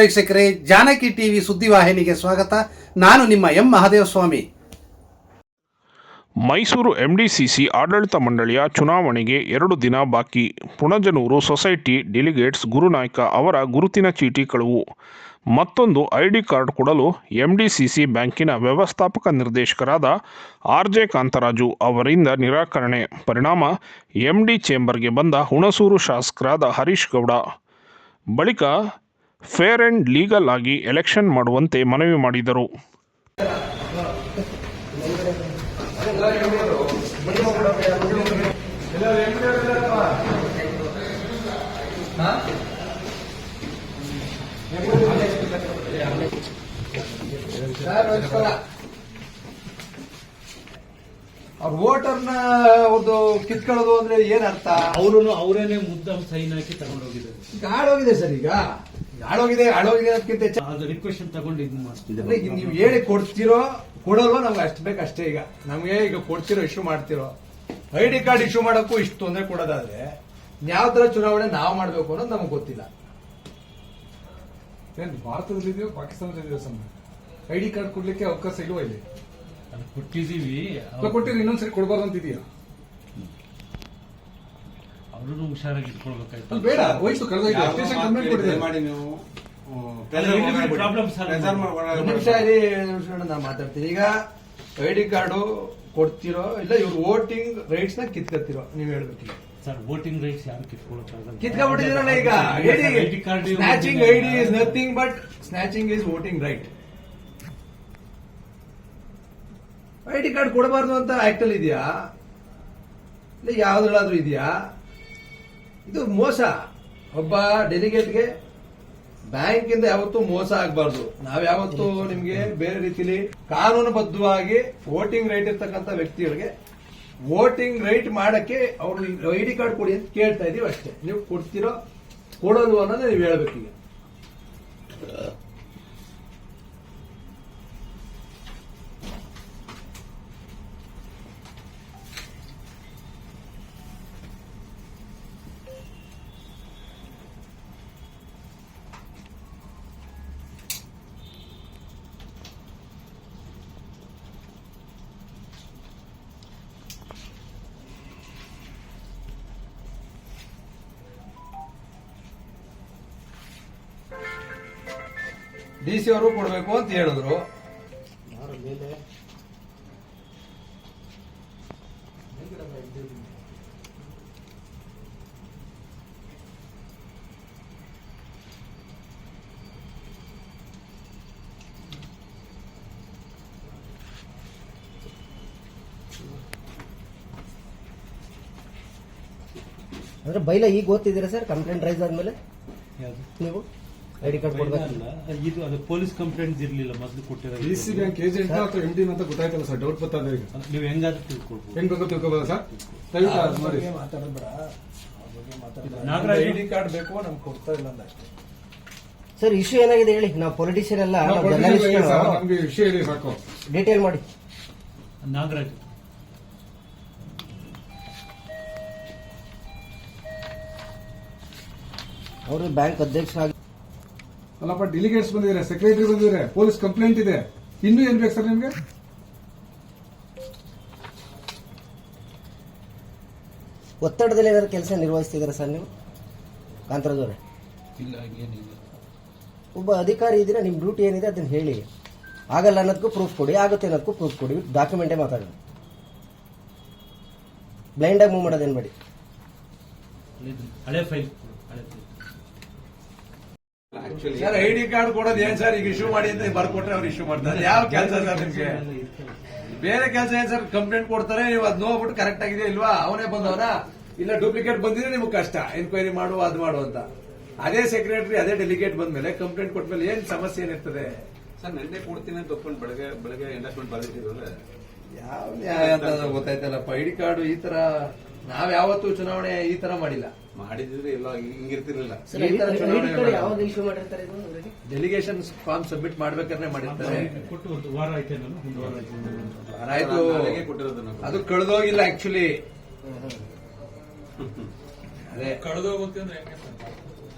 ವೀಕ್ಷಕರೇ, ಜಾನಕಿ ಟಿವಿ ಸುದ್ದಿವಾಹಿನಿಗೆ ಸ್ವಾಗತ. ನಾನು ನಿಮ್ಮ ಎಂ ಮಹಾದೇವಸ್ವಾಮಿ. ಮೈಸೂರು ಎಂಡಿಸಿಸಿ ಆಡಳಿತ ಮಂಡಳಿಯ ಚುನಾವಣೆಗೆ ಎರಡು ದಿನ ಬಾಕಿ. ಪುಣಜನೂರು ಸೊಸೈಟಿ ಡೆಲಿಗೇಟ್ಸ್ ಗುರುನಾಯ್ಕ ಅವರ ಗುರುತಿನ ಚೀಟಿ ಕಳುವು. ಮತ್ತೊಂದು ಐಡಿ ಕಾರ್ಡ್ ಕೊಡಲು ಎಂಡಿಸಿಸಿ ಬ್ಯಾಂಕಿನ ವ್ಯವಸ್ಥಾಪಕ ನಿರ್ದೇಶಕರಾದ ಆರ್ ಜೆ ಕಾಂತರಾಜು ಅವರಿಂದ ನಿರಾಕರಣೆ. ಪರಿಣಾಮ ಎಂಡಿ ಚೇಂಬರ್ಗೆ ಬಂದ ಹುಣಸೂರು ಶಾಸಕರಾದ ಹರೀಶ್ ಗೌಡ. ಬಳಿಕ ಫೇರ್ ಆ್ಯಂಡ್ ಲೀಗಲ್ ಆಗಿ ಎಲೆಕ್ಷನ್ ಮಾಡುವಂತೆ ಮನವಿ ಮಾಡಿದರು. ಅವ್ರ ವೋಟರ್ನ ಅವ್ರದ್ದು ಕಿತ್ಕೊಳ್ಳೋದು ಅಂದ್ರೆ ಏನ್ ಅರ್ಥ ಅವರು ಅವರೇನೆ ಮುದ್ದಂ ಸೈನ್ ಹಾಕಿ ತಗೊಂಡೋಗಿದ್ದಾರೆ. ಈಗ ಹಾಳೋಗಿದೆ ಸರ್ ಈಗ. ಈಗ ಹಾಳೋಗಿದೆ ಹಾಳೋಗಿದೆ ಅದಕ್ಕಿಂತ ಹೆಚ್ಚು. ಅದು ರಿಕ್ವೆಸ್ಟ್ ತಗೊಂಡು ಇದು ಮಾಡ್ತಿದ್ದಾರೆ. ಅಂದ್ರೆ ಈಗ ನೀವು ಹೇಳಿ ಕೊಡ್ತಿರೋ ಕೊಡೋಲ್ವ ನಮ್ಗೆ ಅಷ್ಟು ಬೇಕು ಅಷ್ಟೇ ಈಗ. ನಮ್ಗೆ ಈಗ ಕೊಡ್ತಿರೋ ಇಶ್ಯೂ ಮಾಡ್ತಿರೋ. ಐ ಡಿ ಕಾರ್ಡ್ ಇಶ್ಯೂ ಮಾಡೋಕ್ಕೂ ಇಷ್ಟು ತೊಂದರೆ ಕೊಡೋದಾದ್ರೆ ಯಾವ ತರ ಚುನಾವಣೆ ನಾವು ಮಾಡಬೇಕು ಅನ್ನೋದು ನಮ್ಗೆ ಗೊತ್ತಿಲ್ಲ. ಭಾರತದಲ್ಲಿದೆಯೋ ಪಾಕಿಸ್ತಾನದಲ್ಲಿದೆಯೋ ಸಮ ಐ ಡಿ ಕಾರ್ಡ್ ಕೊಡ್ಲಿಕ್ಕೆ ಅವಕಾಶ ಇಲ್ವಾ ಇಲ್ಲಿ? ಇಲ್ಲ ಕೊಟ್ಟಿರಿ ಇನ್ನೊಂದ್ಸರಿ ಕೊಡಬಾರ್ದು ಅಂತಿದೆಯಾ ಅವರು ಹುಷಾರಾಗಿ ಇಟ್ಕೊಳ್ಬೇಕಾಯ್ತು. ಬೇಡ ವಯಸ್ಸು ಕಳೆದ ಮಾಡಿ ನೀವು. ಪ್ರಾಬ್ಲಮ್ ನಿಮಿಷ ಇರಿ ನಿಮಿಷ ನಾನು ಮಾತಾಡ್ತೀನಿ. ಈಗ ಐ ಡಿ ಕಾರ್ಡು ಕೊಡ್ತಿರೋ ಇಲ್ಲ ಇವ್ರು ವೋಟಿಂಗ್ ರೈಟ್ಸ್ನ ಕಿತ್ಕೊತಿರೋ ನೀವ್ ಹೇಳ್ಬೇಕು ಸರ್ ವೋಟಿಂಗ್ ರೈಟ್ಸ್ ಯಾರು ಕಿತ್ಕೊಳಕ್ಕಾಗಲ್ಲ. ಕಿತ್ಕೊಂಡ್ಬಿಟ್ಟಿದ್ರಲ್ಲ ಈಗ? ID card snatching I D is nothing but snatching is voting right I D card ಕೊಡಬಾರ್ದು ಅಂತ ಆಕ್ಟ್ ಅಲ್ಲಿ ಇದೆಯಾ? ಇಲ್ಲ ಯಾವ್ದ್ರಲ್ಲಾದ್ರೂ ಇದೆಯಾ? ಇದು ಮೋಸ. ಒಬ್ಬ ಡೆಲಿಗೇಟ್ಗೆ ಬ್ಯಾಂಕ್ ಇಂದ ಯಾವತ್ತೂ ಮೋಸ ಆಗಬಾರ್ದು. ನಾವ್ ಯಾವತ್ತೂ ನಿಮ್ಗೆ ಬೇರೆ ರೀತಿಲಿ ಕಾನೂನುಬದ್ಧವಾಗಿ ವೋಟಿಂಗ್ ರೈಟ್ ಇರ್ತಕ್ಕಂಥ ವ್ಯಕ್ತಿಗಳಿಗೆ ವೋಟಿಂಗ್ ರೈಟ್ ಮಾಡಕ್ಕೆ ಅವ್ರು ಐ ಡಿ ಕಾರ್ಡ್ ಕೊಡಿ ಅಂತ ಕೇಳ್ತಾ ಇದೀವಿ ಅಷ್ಟೇ. ನೀವು ಕೊಡ್ತಿರೋ ಕೊಡೋದು ಅನ್ನೋದು ನೀವು ಹೇಳ್ಬೇಕೀಗ ಡಿ ಸಿ ಅವರು ಕೊಡಬೇಕು ಅಂತ ಹೇಳಿದ್ರು. ಅಂದ್ರೆ ಬೈಲ ಈಗ ಓದ್ತಿದ್ದೀರಾ ಸರ್? ಕಂಪ್ಲೇಂಟ್ ರೈಸ್ ಆದ್ಮೇಲೆ? ನೀವು? ಐ ಡಿ ಕಾರ್ಡ್ ಕೊಡ್ಬೇಕು. ಇದು ಅದು ಪೊಲೀಸ್ ಕಂಪ್ಲೇಂಟ್ ಇರಲಿಲ್ಲ ಮೊದಲು ಕೊಟ್ಟಿರೋ ಡಿ ಸಿ ಬ್ಯಾಂಕ್ ಏಜೆಂಟ್ ಅಥವಾ ಎಂ ಡಿ ಅಂತ ಗೊತ್ತಾಯ್ತಲ್ಲ ಸರ್ ಡೌಟ್ ಬರ್ತಾ ಈಗ. ನೀವು ಹೆಂಗಾದ್ರೂ ತಿಳ್ಕೊಳ್ಬೋದು ಹೆಂಗ್ ಬೇಕೋ ತಿಳ್ಕೊಬೋದಾ ಸರ್? ದಯವಿಟ್ಟು ನೋಡಿ. ಮಾತಾಡಬೇಡ ನಾಗರಾಜ್ ಐ ಕಾರ್ಡ್ ಬೇಕು ನಮ್ಗೆ ಕೊಡ್ತಾ ಇಲ್ಲ ಅಂತ ಅಷ್ಟೇ. ಸರ್ ಇಶ್ಯೂ ಏನಾಗಿದೆ ಹೇಳಿ? ನಾವು ಪೊಲಿಟಿಷಿಯನ್ ಎಲ್ಲ ನಮ್ಗೆ ವಿಷಯ ಹೇಳಿ ಸಾಕು. ಡೀಟೇಲ್ ಮಾಡಿ. ನಾಗರಾಜ್ ಅವರು. ಬ್ಯಾಂಕ್ ಅಧ್ಯಕ್ಷರಾಗಿ ಅಲ್ಲಪ್ಪ ಡೆಲಿಗೇಟ್ಸ್ ಬಂದಿದ್ದಾರೆ ಸೆಕ್ರೆಟರಿ ಬಂದಿದ್ದಾರೆ ಪೊಲೀಸ್ ಕಂಪ್ಲೇಂಟ್ ಇದೆ. ಇನ್ನೂ ಏನ್ ಬೇಕು ಸರ್ ನಿಮ್ಗೆ? ಒತ್ತಡದಲ್ಲಿ ಏನಾದ್ರು ಕೆಲಸ ನಿರ್ವಹಿಸ್ತಿದ್ದೀರಾ ಸರ್ ನೀವು? ಕಾಂತರಾಜವ್ರೆ ಇಲ್ಲ ಏನಿಲ್ಲ. ಒಬ್ಬ ಅಧಿಕಾರಿ ಇದ್ದೀರಾ ನಿಮ್ಮ ಡ್ಯೂಟಿ ಏನಿದೆ ಅದನ್ನ ಹೇಳಿ. ಆಗಲ್ಲ ಅನ್ನೋದಕ್ಕೂ ಪ್ರೂಫ್ ಕೊಡಿ ಆಗುತ್ತೆ ಅನ್ನೋದಕ್ಕೂ ಪ್ರೂಫ್ ಕೊಡಿ ಡಾಕ್ಯುಮೆಂಟೇ ಮಾತಾಡೋಣ ಬ್ಲೈಂಡ್ ಆಗಿ ಮೂವ್ ಮಾಡೋದೇನು ಫೈಲ್ ಹಳೆ ಫೈಲ್ ಸರ್ ಐಡಿ ಕಾರ್ಡ್ ಕೊಡೋದು ಏನ್ ಸರ್ ಈಗ ಇಶ್ಯೂ ಮಾಡಿ ಅಂತ ಬರ್ಕೊಟ್ರೆ ಅವ್ರು ಇಶ್ಯೂ ಮಾಡ್ತಾರೆ. ಯಾವ ಕೆಲಸ ಸರ್ ನಿಮ್ಗೆ? ಬೇರೆ ಕೆಲಸ ಏನ್ ಸರ್ ಕಂಪ್ಲೇಂಟ್ ಕೊಡ್ತಾರೆ ನೀವು ಅದ್ ನೋಡ್ಬಿಟ್ಟು ಕರೆಕ್ಟ್ ಆಗಿದೆ ಇಲ್ವಾ? ಅವನೇ ಬಂದವನ? ಇಲ್ಲ ಡೂಪ್ಲಿಕೇಟ್ ಬಂದಿದ್ರೆ ನಿಮ್ಗೆ ಕಷ್ಟ. ಎನ್ಕ್ವೈರಿ ಮಾಡು ಅದ್ ಮಾಡು ಅಂತ. ಅದೇ ಸೆಕ್ರೆಟರಿ ಅದೇ ಡೆಲಿಗೇಟ್ ಬಂದ್ಮೇಲೆ ಕಂಪ್ಲೇಂಟ್ ಕೊಟ್ಮೇಲೆ ಏನ್ ಸಮಸ್ಯೆ ಏನಿರ್ತದೆ? ಸರ್ ನೆನ್ನೆ ಕೊಡ್ತೀನಿ ಅಂತ ಒಪ್ಕೊಂಡು ಬೆಳಗ್ಗೆ ಬೆಳಗ್ಗೆ ಎಂಡಸ್ಮೆಂಟ್ ಬಂದಿದ್ದೀರಲ್ಲ ಯಾವ ನ್ಯಾಯ ಅಂತ ಗೊತ್ತಾಯ್ತಲ್ಲಪ್ಪ ಐ ಡಿ ಕಾರ್ಡ್ ಈ ತರ ನಾವ್ ಯಾವತ್ತೂ ಚುನಾವಣೆ ಈ ತರ ಮಾಡಿಲ್ಲ. ಮಾಡಿದ್ರೆ ಎಲ್ಲ ಹಿಂಗಿರ್ತಿರ್ಲಿಲ್ಲ. ಯಾವಾಗ ಇಶ್ಯೂ ಮಾಡಿರ್ತಾರೆ ಇದು ಅವರಿಗೆ ಡೆಲಿಗೇಷನ್ ಫಾರ್ಮ್ ಸಬ್ಮಿಟ್ ಮಾಡ್ಬೇಕಾದ್ರೆ ಮಾಡಿರ್ತಾರೆ. ಕೊಟ್ಟು ಒಂದು ವಾರ ಆಯ್ತೇನೋ ಒಂದು ವಾರ ಆಯ್ತು ಆಯ್ತು. ನಾಳೆಗೆ ಕೊಟ್ಟಿರೋದು ನಾವು. ಅದು ಕಳೆದೋಗಿಲ್ಲ ಆಕ್ಚುಲಿ ಅದೇ.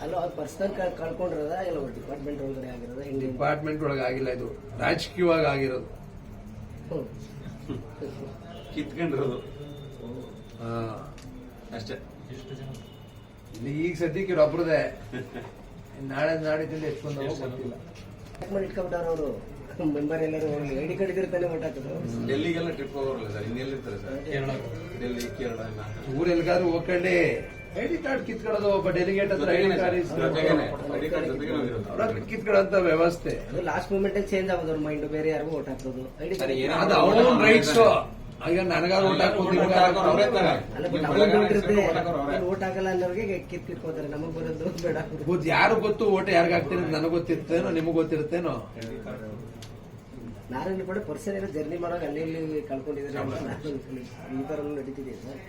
ಅಲ್ಲ ಪರ್ಸನಲ್ ಕಳ್ಕೊಂಡಿರೋದ? ಇಲ್ಲ ಡಿಪಾರ್ಟ್ಮೆಂಟ್ ಒಳಗಡೆ ಆಗಿರೋದ? ಹೆಂಗೆ ಡಿಪಾರ್ಟ್ಮೆಂಟ್ ಒಳಗೆ ಆಗಿಲ್ಲ ಇದು. ರಾಜಕೀಯವಾಗಿ ಆಗಿರೋದು. ಹ್ಮ್. ಕಿತ್ಕೊಂಡಿರೋದು. ಎಷ್ಟು ಅಷ್ಟೇ ಇಲ್ಲಿ ಈಗ ಸದ್ಯಕ್ಕೆ ಇವ್ರು ಒಬ್ರದೇ ನಾಳೆ ನಾಡಿದ್ದಿಂದ ಎತ್ಕೊಂಡು ಹೋಗೋ ಗೊತ್ತಿಲ್ಲ. ಇಟ್ಕೊಂಡ್ಬಿಟ್ಟಾರ ಅವರು ಮೆಂಬರ್ ಎಲ್ಲರೂ ಹೋಗ್ಲಿ. ಐಡಿ ಕಾರ್ಡ್ ಇದ್ರೆ ತಾನೇ ಓಟ್ ಹಾಕೋದು. ಡೆಲ್ಲಿಗೆಲ್ಲ ಟ್ರಿಪ್ ಹೋಗೋರಲ್ಲ ಸರ್ ಇನ್ನೆಲ್ಲಿರ್ತಾರೆ ಸರ್? ಕೇರಳ. ಡೆಲ್ಲಿ ಕೇರಳ ಎಲ್ಲ. ಊರ್ ಎಲ್ಲಿಗಾದ್ರೂ ಹೋಗ್ಕೊಂಡು ಐಡಿ ಕಾರ್ಡ್ ಕಿತ್ಕೊಳ್ಳೋದು ಒಬ್ಬ ಡೆಲಿಗೇಟ್ ಹತ್ರ ಐಡಿ ಕಾರ್ಡ್ ಕಿತ್ಕೊಳ್ಳೋಂತ ವ್ಯವಸ್ಥೆ. ಅದು ಲಾಸ್ಟ್ ಮೂಮೆಂಟ್ ಅಲ್ಲಿ ಚೇಂಜ್ ಆಗೋದು ಅವ್ರ ಮೈಂಡ್ ಬೇರೆ ಯಾರಿಗೂ ಓಟ್ ಹಾಕೋದು. ಐಡಿ ಸರಿ, ಕಾರ್ಡ್ ರೈಟ್ಸ್ ಈಗ ನನಗಾದ್ರು ಓಟ್. ಓಟ್ ಹಾಕಲ್ಲ ಅನ್ನೋರಿಗೆ ಕಿತ್ ಕಿತ್ಕೋತಾರೆ ನಮಗ್ ಬರೋದು ಬೇಡ. ಗೊತ್ತು ಯಾರು ಗೊತ್ತು ಓಟ್ ಯಾರಿಗೆ ಹಾಕ್ತೀರಿ ನನಗೆ ಗೊತ್ತಿರ್ತೇನೋ ನಿಮಗ್ ಗೊತ್ತಿರುತ್ತೇನೋ? ನಾರಾಯಣ ಕೂಡ ಪರ್ಸನ್ ಏನೋ ಜರ್ನಿ ಮಾಡೋಕೆ ಅಲ್ಲಿ ಇಲ್ಲಿ ಕಳ್ಕೊಂಡಿದ್ದಾರೆ. ಈ ತರ ನಡೀತಿದೆ ಸರ್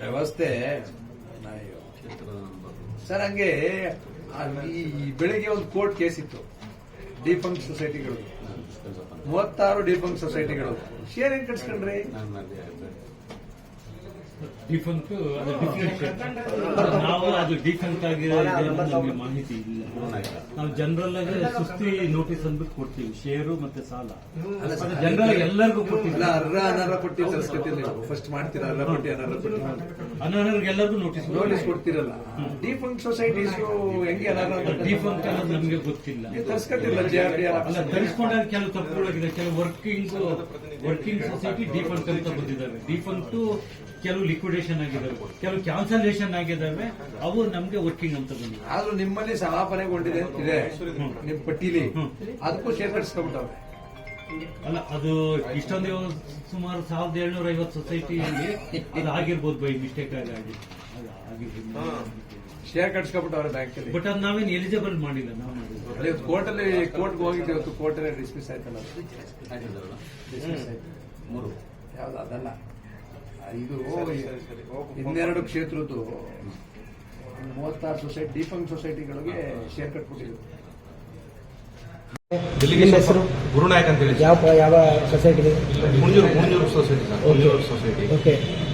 ವ್ಯವಸ್ಥೆ. ಸರ್ ಹಂಗೆ ಈ ಬೆಳಿಗ್ಗೆ ಒಂದು ಕೋರ್ಟ್ ಕೇಸ್ ಇತ್ತು. ಡಿಫಂಕ್ ಸೊಸೈಟಿಗಳು. ಮೂವತ್ತಾರು ಡಿಫಂಕ್ ಸೊಸೈಟಿಗಳು ಶೇರ್ ಹೆಂಗ್ ಕಟ್ಸ್ಕೊಂಡ್ರಿ. ಡಿಫಂಕ್ ಅದು ಡಿಫ್ರೆಂಟ್ ನಾವು ಅದು ಡಿಫಂಕ್ ಆಗಿದೆ ಅಂತ ನಮಗೆ ಮಾಹಿತಿ ಇಲ್ಲ. ನಾವು ಜನರಲ್ ಆಗಿ ಸುಸ್ತಿ ನೋಟಿಸ್ ಅಂದ್ಬಿಟ್ಟು ಕೊಡ್ತೀವಿ. ಶೇರು ಮತ್ತೆ ಸಾಲ. ಜನರಲ್ ಎಲ್ಲರಿಗೂ ಕೊಟ್ಟಿಲ್ಲ ಅರ್ರ ಅನರ್ಹ ಪಟ್ಟಿ ತರಿಸ್ಕೊತೀರಿ ನೀವು. ಫಸ್ಟ್ ಮಾಡ್ತೀರಾ ಅರ್ರ ಪಟ್ಟಿ ಅನರ್ಹ ಪಟ್ಟಿ ಅನರ್ಹರಿಗೆ ಎಲ್ಲರಿಗೂ ನೋಟಿಸ್ ನೋಟಿಸ್ ಕೊಡ್ತಿರಲ್ಲ. ಡಿಫಂಕ್ ಸೊಸೈಟೀಸ್ ಹೆಂಗೆ ಅನರ್ಹ ಅಂತ ಡಿಫಂಕ್ ಅನ್ನೋದು ನಮಗೆ ಗೊತ್ತಿಲ್ಲ. ಡಿ ಅಲ್ಲ ತರಿಸ್ಕೊಂಡಾಗ ಕೆಲವು ತಪ್ಪುಗಳಾಗಿದೆ ಕೆಲವು ವರ್ಕಿಂಗ್ ವರ್ಕಿಂಗ್ ಸೊಸೈಟಿ ಡಿಫಂಟ್ ಅಂತ ಬಂದಿದ್ದಾವೆ ಡಿಫಂಟ್ ಕೆಲವು ಲಿಕ್ವಿಡೇಷನ್ ಆಗಿದ್ದಾವೆ ಕೆಲವು ಕ್ಯಾನ್ಸಲೇಷನ್ ಆಗಿದ್ದಾವೆ ಅವು ನಮ್ಗೆ ವರ್ಕಿಂಗ್ ಅಂತ ಬಂದಿದೆ ಆದ್ರೂ ನಿಮ್ಮಲ್ಲಿ ಸಮಾಪನೆಗೊಂಡಿದೆ ಅಂತಿದೆ ನಿಮ್ ಪಟ್ಟಿಲಿ. ಅದಕ್ಕೂ ಶೇರ್ ಕಟ್ಸ್ಕೊಂಡ್ಬಿಟ್ಟವ್ರೆ ಅಲ್ಲ ಅದು ಇಷ್ಟೊಂದು ಸುಮಾರು ಸಾವಿರದ ಏಳ್ನೂರ ಐವತ್ತು ಸೊಸೈಟಿಯಲ್ಲಿ ಅದು ಆಗಿರ್ಬೋದು ಬೈ ಮಿಸ್ಟೇಕ್ ಆಗಿ ಆಗಿರ್ಬೋದು ಶೇರ್ ಕಟ್ಸ್ಕೊಂಡ್ಬಿಟ್ಟವ್ರೆ ಬ್ಯಾಂಕಲ್ಲಿ ಬಟ್ ಅದು ನಾವೇನು ಎಲಿಜಿಬಲ್ ಮಾಡಿಲ್ಲ ನಾವು ಅದೇ ಕೋರ್ಟ್ ಅಲ್ಲಿ ಕೋರ್ಟ್ಗೆ ಹೋಗಿದ್ದೆ ಇವತ್ತು ಕೋರ್ಟ್ ಅಲ್ಲಿ ಡಿಸ್ಮಿಸ್ ಆಯ್ತಲ್ಲ. ಡಿಸ್ಮಿಸ್ ಆಯ್ತು. ಮೂರು. ಯಾವ್ದು? ಅದಲ್ಲ. ಇದು. ಇನ್ನೆರಡು ಕ್ಷೇತ್ರದ್ದು. ಮೂವತ್ತಾರು ಸೊಸೈಟಿ ಡಿಫಂಕ್ ಸೊಸೈಟಿಗಳಿಗೆ ಶೇರ್ ಕಟ್ಬಿಟ್ಟಿದ್ರು. ಹೆಸರು? ಗುರುನಾಯಕ್ ಅಂತ ಹೇಳಿ ಯಾವ ಯಾವ society Munjuru Munjuru society sir Munjuru society okay.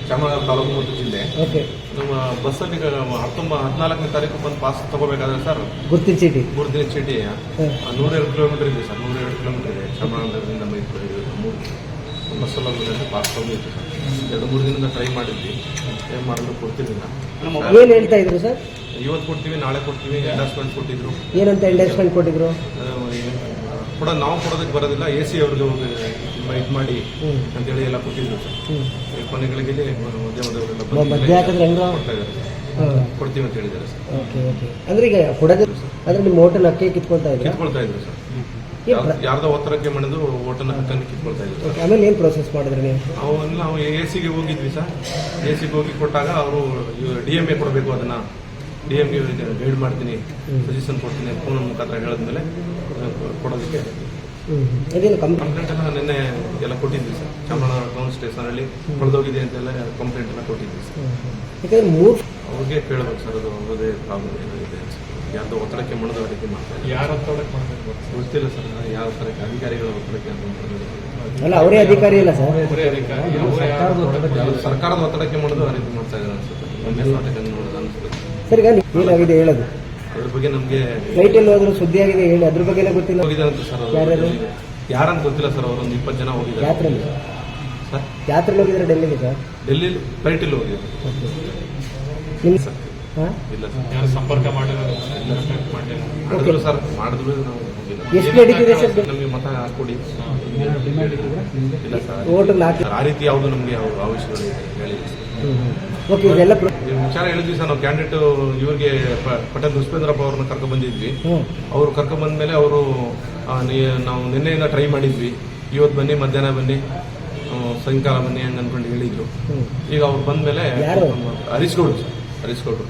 Chamarajanagar taluk ಮತ್ತು ಜಿಲ್ಲೆ. ಓಕೆ. ನಮ್ಮ ಬಸ್ಸಲ್ಲಿ ಹತ್ತೊಂಬ ಹದಿನಾಲ್ಕನೇ ತಾರೀಕು ಬಂದು ಪಾಸ್ ತಗೋಬೇಕಾದ್ರೆ ಸರ್ ಗುರುತಿನ ಚೀಟಿ? ಮೂರು ದಿನ ಚೀಟಿ. ನೂರೆರಡು ಕಿಲೋಮೀಟರ್ ಇದೆ ಸರ್ ನೂರೆರಡು ಕಿಲೋಮೀಟರ್ ಇದೆ. ಚಾಮರಾಜನಗರದಿಂದ ಮೈಸೂರು ಮೂರು ಬಸ್ಸಲ್ಲಿ ಪಾಸ್ ತಗೊಂಡಿತ್ತು ಸರ್. ಎರಡು ಮೂರು ದಿನದಿಂದ ಟ್ರೈ ಮಾಡಿದ್ವಿ. ಟ್ರೈ ಮಾಡಲು ಕೊಡ್ತಿರ್ಲಿಲ್ಲ ಏನ್ ಹೇಳ್ತಾ ಇದ್ರು ಸರ್? ಇವತ್ತು ಕೊಡ್ತೀವಿ ನಾಳೆ ಕೊಡ್ತೀವಿ ಎಂಡಾಸ್ಮೆಂಟ್ ಕೊಟ್ಟಿದ್ರು. ಏನಂತ ಎಂಡಾಸ್ಮೆಂಟ್ ಕೊಟ್ಟಿದ್ರು? ಕೂಡ ನಾವು ಕೊಡೋದಕ್ಕೆ ಬರೋದಿಲ್ಲ ಎ ಸಿ ಅವ್ರಿಗೆ ಹೋಗಿ ಇದು ಮಾಡಿ ಅಂತ ಅಂತೇಳಿ ಎಲ್ಲ ಕೊಟ್ಟಿದ್ರು ಸರ್. ಕೊನೆಗಳಿಗೆ ಉದ್ಯಮದವರೆಲ್ಲ ಮ- ಮಧ್ಯ ಹಾಕಿದ್ರೆ ಹೆಂಗೋ? ಕೊಡ್ತಾ ಇದ್ದಾರೆ ಹಾಂ. ಕೊಡ್ತೀವಿ ಅಂತ ಹೇಳಿದ್ದಾರೆ ಸರ್. Okay okay. ಅಂದ್ರೆ ಈಗ ಕೊಡದ ಅಂದ್ರೆ ನಿಮ್ಮ ಹೋಟೆಲ್ ಅಕ್ಕಿ ಕಿತ್ಕೊಳ್ತಾ ಇದ್ರು ಕಿತ್ಕೊಳ್ತಾ ಇದ್ರು ಸರ್. ಯಾರ್ದೋ ಒತ್ತಡಕ್ಕೆ ಮಾಡಿದ್ರು ಹೋಟೆಲ್ ಹಾಕಿ ಕಿತ್ಕೊಳ್ತಾ ಇದ್ರು ಆಮೇಲೆ ಏನ್ ಪ್ರೋಸೆಸ್ ಮಾಡಿದ್ರಿ ನೀವು? ಅವೆಲ್ಲ ನಾವು ಎ ಸಿಗೆ ಹೋಗಿದ್ವಿ ಸರ್. ಎ ಸಿಗೆ ಹೋಗಿ ಕೊಟ್ಟಾಗ ಅವರು ಡಿ ಎಂ ಎ ಕೊಡಬೇಕು ಅದನ್ನ. ಡಿ ಎಂ ಗೈಡ್ ಮಾಡ್ತೀನಿ ಸಜೆಷನ್ ಕೊಡ್ತೀನಿ ಫೋನ್ ಮುಖಾಂತರ ಹೇಳಿದ್ಮೇಲೆ ಕೊಡೋದಕ್ಕೆ. ಹ್ಮ್ ಇದೇನು ಕಂಪ್ನಿ ಕಂಪ್ಲೇಂಟ್ ಎಲ್ಲ ನಿನ್ನೆ ಎಲ್ಲ ಕೊಟ್ಟಿದ್ವಿ ಸರ್. ಚಾಮರಾಜ ಟೌನ್ ಸ್ಟೇಷನ್ ಅಲ್ಲಿ ಹೊಡೆದೋಗಿದೆ ಅಂತೆಲ್ಲ ಕಂಪ್ಲೇಂಟ್ ಎಲ್ಲ ಕೊಟ್ಟಿದ್ವಿ ಸರ್. ಅವ್ರಿಗೆ ಕೇಳಬೇಕು ಸರ್ ಅದು ಅವರದೇ ಪ್ರಾಬ್ಲಮ್ ಏನಾಗಿದೆ ಅಂತ. ಯಾರ್ದೋ ಒತ್ತಡಕ್ಕೆ ಮಣದ ಅವರಿಗೆ ರೀತಿ ಮಾಡ್ತಾರೆ ಯಾರ ಒತ್ತಡಕ್ಕೆ ಮಾಡಬೇಕು ಗೊತ್ತಿಲ್ಲ ಸರ್ ಯಾವ ಥರಕ್ಕೆ ಅಧಿಕಾರಿಗಳ ಒತ್ತಡಕ್ಕೆ ಅಂತ ಮಾಡ್ತಾರೆ. ಅಲ್ಲ ಅವರೇ ಅಧಿಕಾರಿ ಇಲ್ಲ ಸರ್. ಸರ್ಕಾರದ ಒತ್ತಡಕ್ಕೆ ಮಾಡೋದು ಆ ರೀತಿ ಮಾಡ್ತಾ ಇದ್ದಾರೆ ಅನ್ಸುತ್ತೆ. ಮೇಲ್ನೋಟಕ್ಕೆ ನೋಡೋದು ಅನ್ಸುತ್ತೆ. ಸರ್ ಈಗ ಏನಾಗಿದೆ ಹೇಳೋದು? ಅದ್ರ ಬಗ್ಗೆ ನಮಗೆ ಫ್ಲೈಟ್ ಅಲ್ಲಿ ಹೋದ್ರು ಸುದ್ದಿ ಆಗಿದೆ ಹೇಳಿ. ಅದ್ರ ಬಗ್ಗೆನೇ ಗೊತ್ತಿಲ್ಲ. ಹೋಗಿದಾರಂತ ಸರ್ ಯಾರ್ಯಾರು? ಯಾರಂತ ಗೊತ್ತಿಲ್ಲ ಸರ್ ಅವರೊಂದು ಇಪ್ಪತ್ತು ಜನ ಹೋಗಿದ್ದಾರೆ. ಯಾತ್ರೆಲಿ ಸರ್? ಯಾತ್ರೆಲಿ ಹೋಗಿದ್ರೆ ಡೆಲ್ಲಿಗೆ ಸರ್? ಡೆಲ್ಲಿ ಫ್ಲೈಟಲ್ಲಿ ಹೋಗಿದ್ದಾರೆ. ನಿಮ್ಮ ಸರ್. ಹಾಂ? ಇಲ್ಲ ಸರ್. ಸಂಪರ್ಕ ಮಾಡಿದ್ರು ಸರ್ ಮಾಡಿದ್ರು ನಾವು. ಎಷ್ಟು ನಡೀತಿದೆ ಸರ್? ನಮಗೆ ಮತ ಹಾಕೊಡಿ ಇಲ್ಲ ಸರ್ ಓಟಲ್ಲಿ ಹಾಕಿ. ಆ ರೀತಿ ಯಾವುದು ನಮಗೆ ಆവശ്ಯಗಳು ಹೇಳಿ. ಓಕೆ ಇದೆಲ್ಲ ವಿಚಾರ ಹೇಳಿದ್ವಿ ಸರ್ ನಾವು ಕ್ಯಾಂಡಿಡೇಟ್ ಇವ್ರಿಗೆ ಪಟೇಲ್ ದುಷ್ಪೇಂದ್ರಪ್ಪ ಅವ್ರನ್ನ ಕರ್ಕೊ ಬಂದಿದ್ವಿ. ಅವ್ರು ಕರ್ಕೊಂಡ್ ಬಂದ್ಮೇಲೆ ಅವರು ನಾವು ನಿನ್ನೆಯಿಂದ ಟ್ರೈ ಮಾಡಿದ್ವಿ. ಇವತ್ತು ಬನ್ನಿ ಮಧ್ಯಾಹ್ನ ಬನ್ನಿ ಸಾಯಂಕಾಲ ಬನ್ನಿ ಹಂಗ ಅನ್ಕೊಂಡು ಹೇಳಿದ್ರು. ಈಗ ಅವ್ರು ಬಂದ್ಮೇಲೆ ಹರಿಸ್ಕೊಡ್ರು ಸರ್ ಹರೀಶ್ ಗೌಡ್ರು.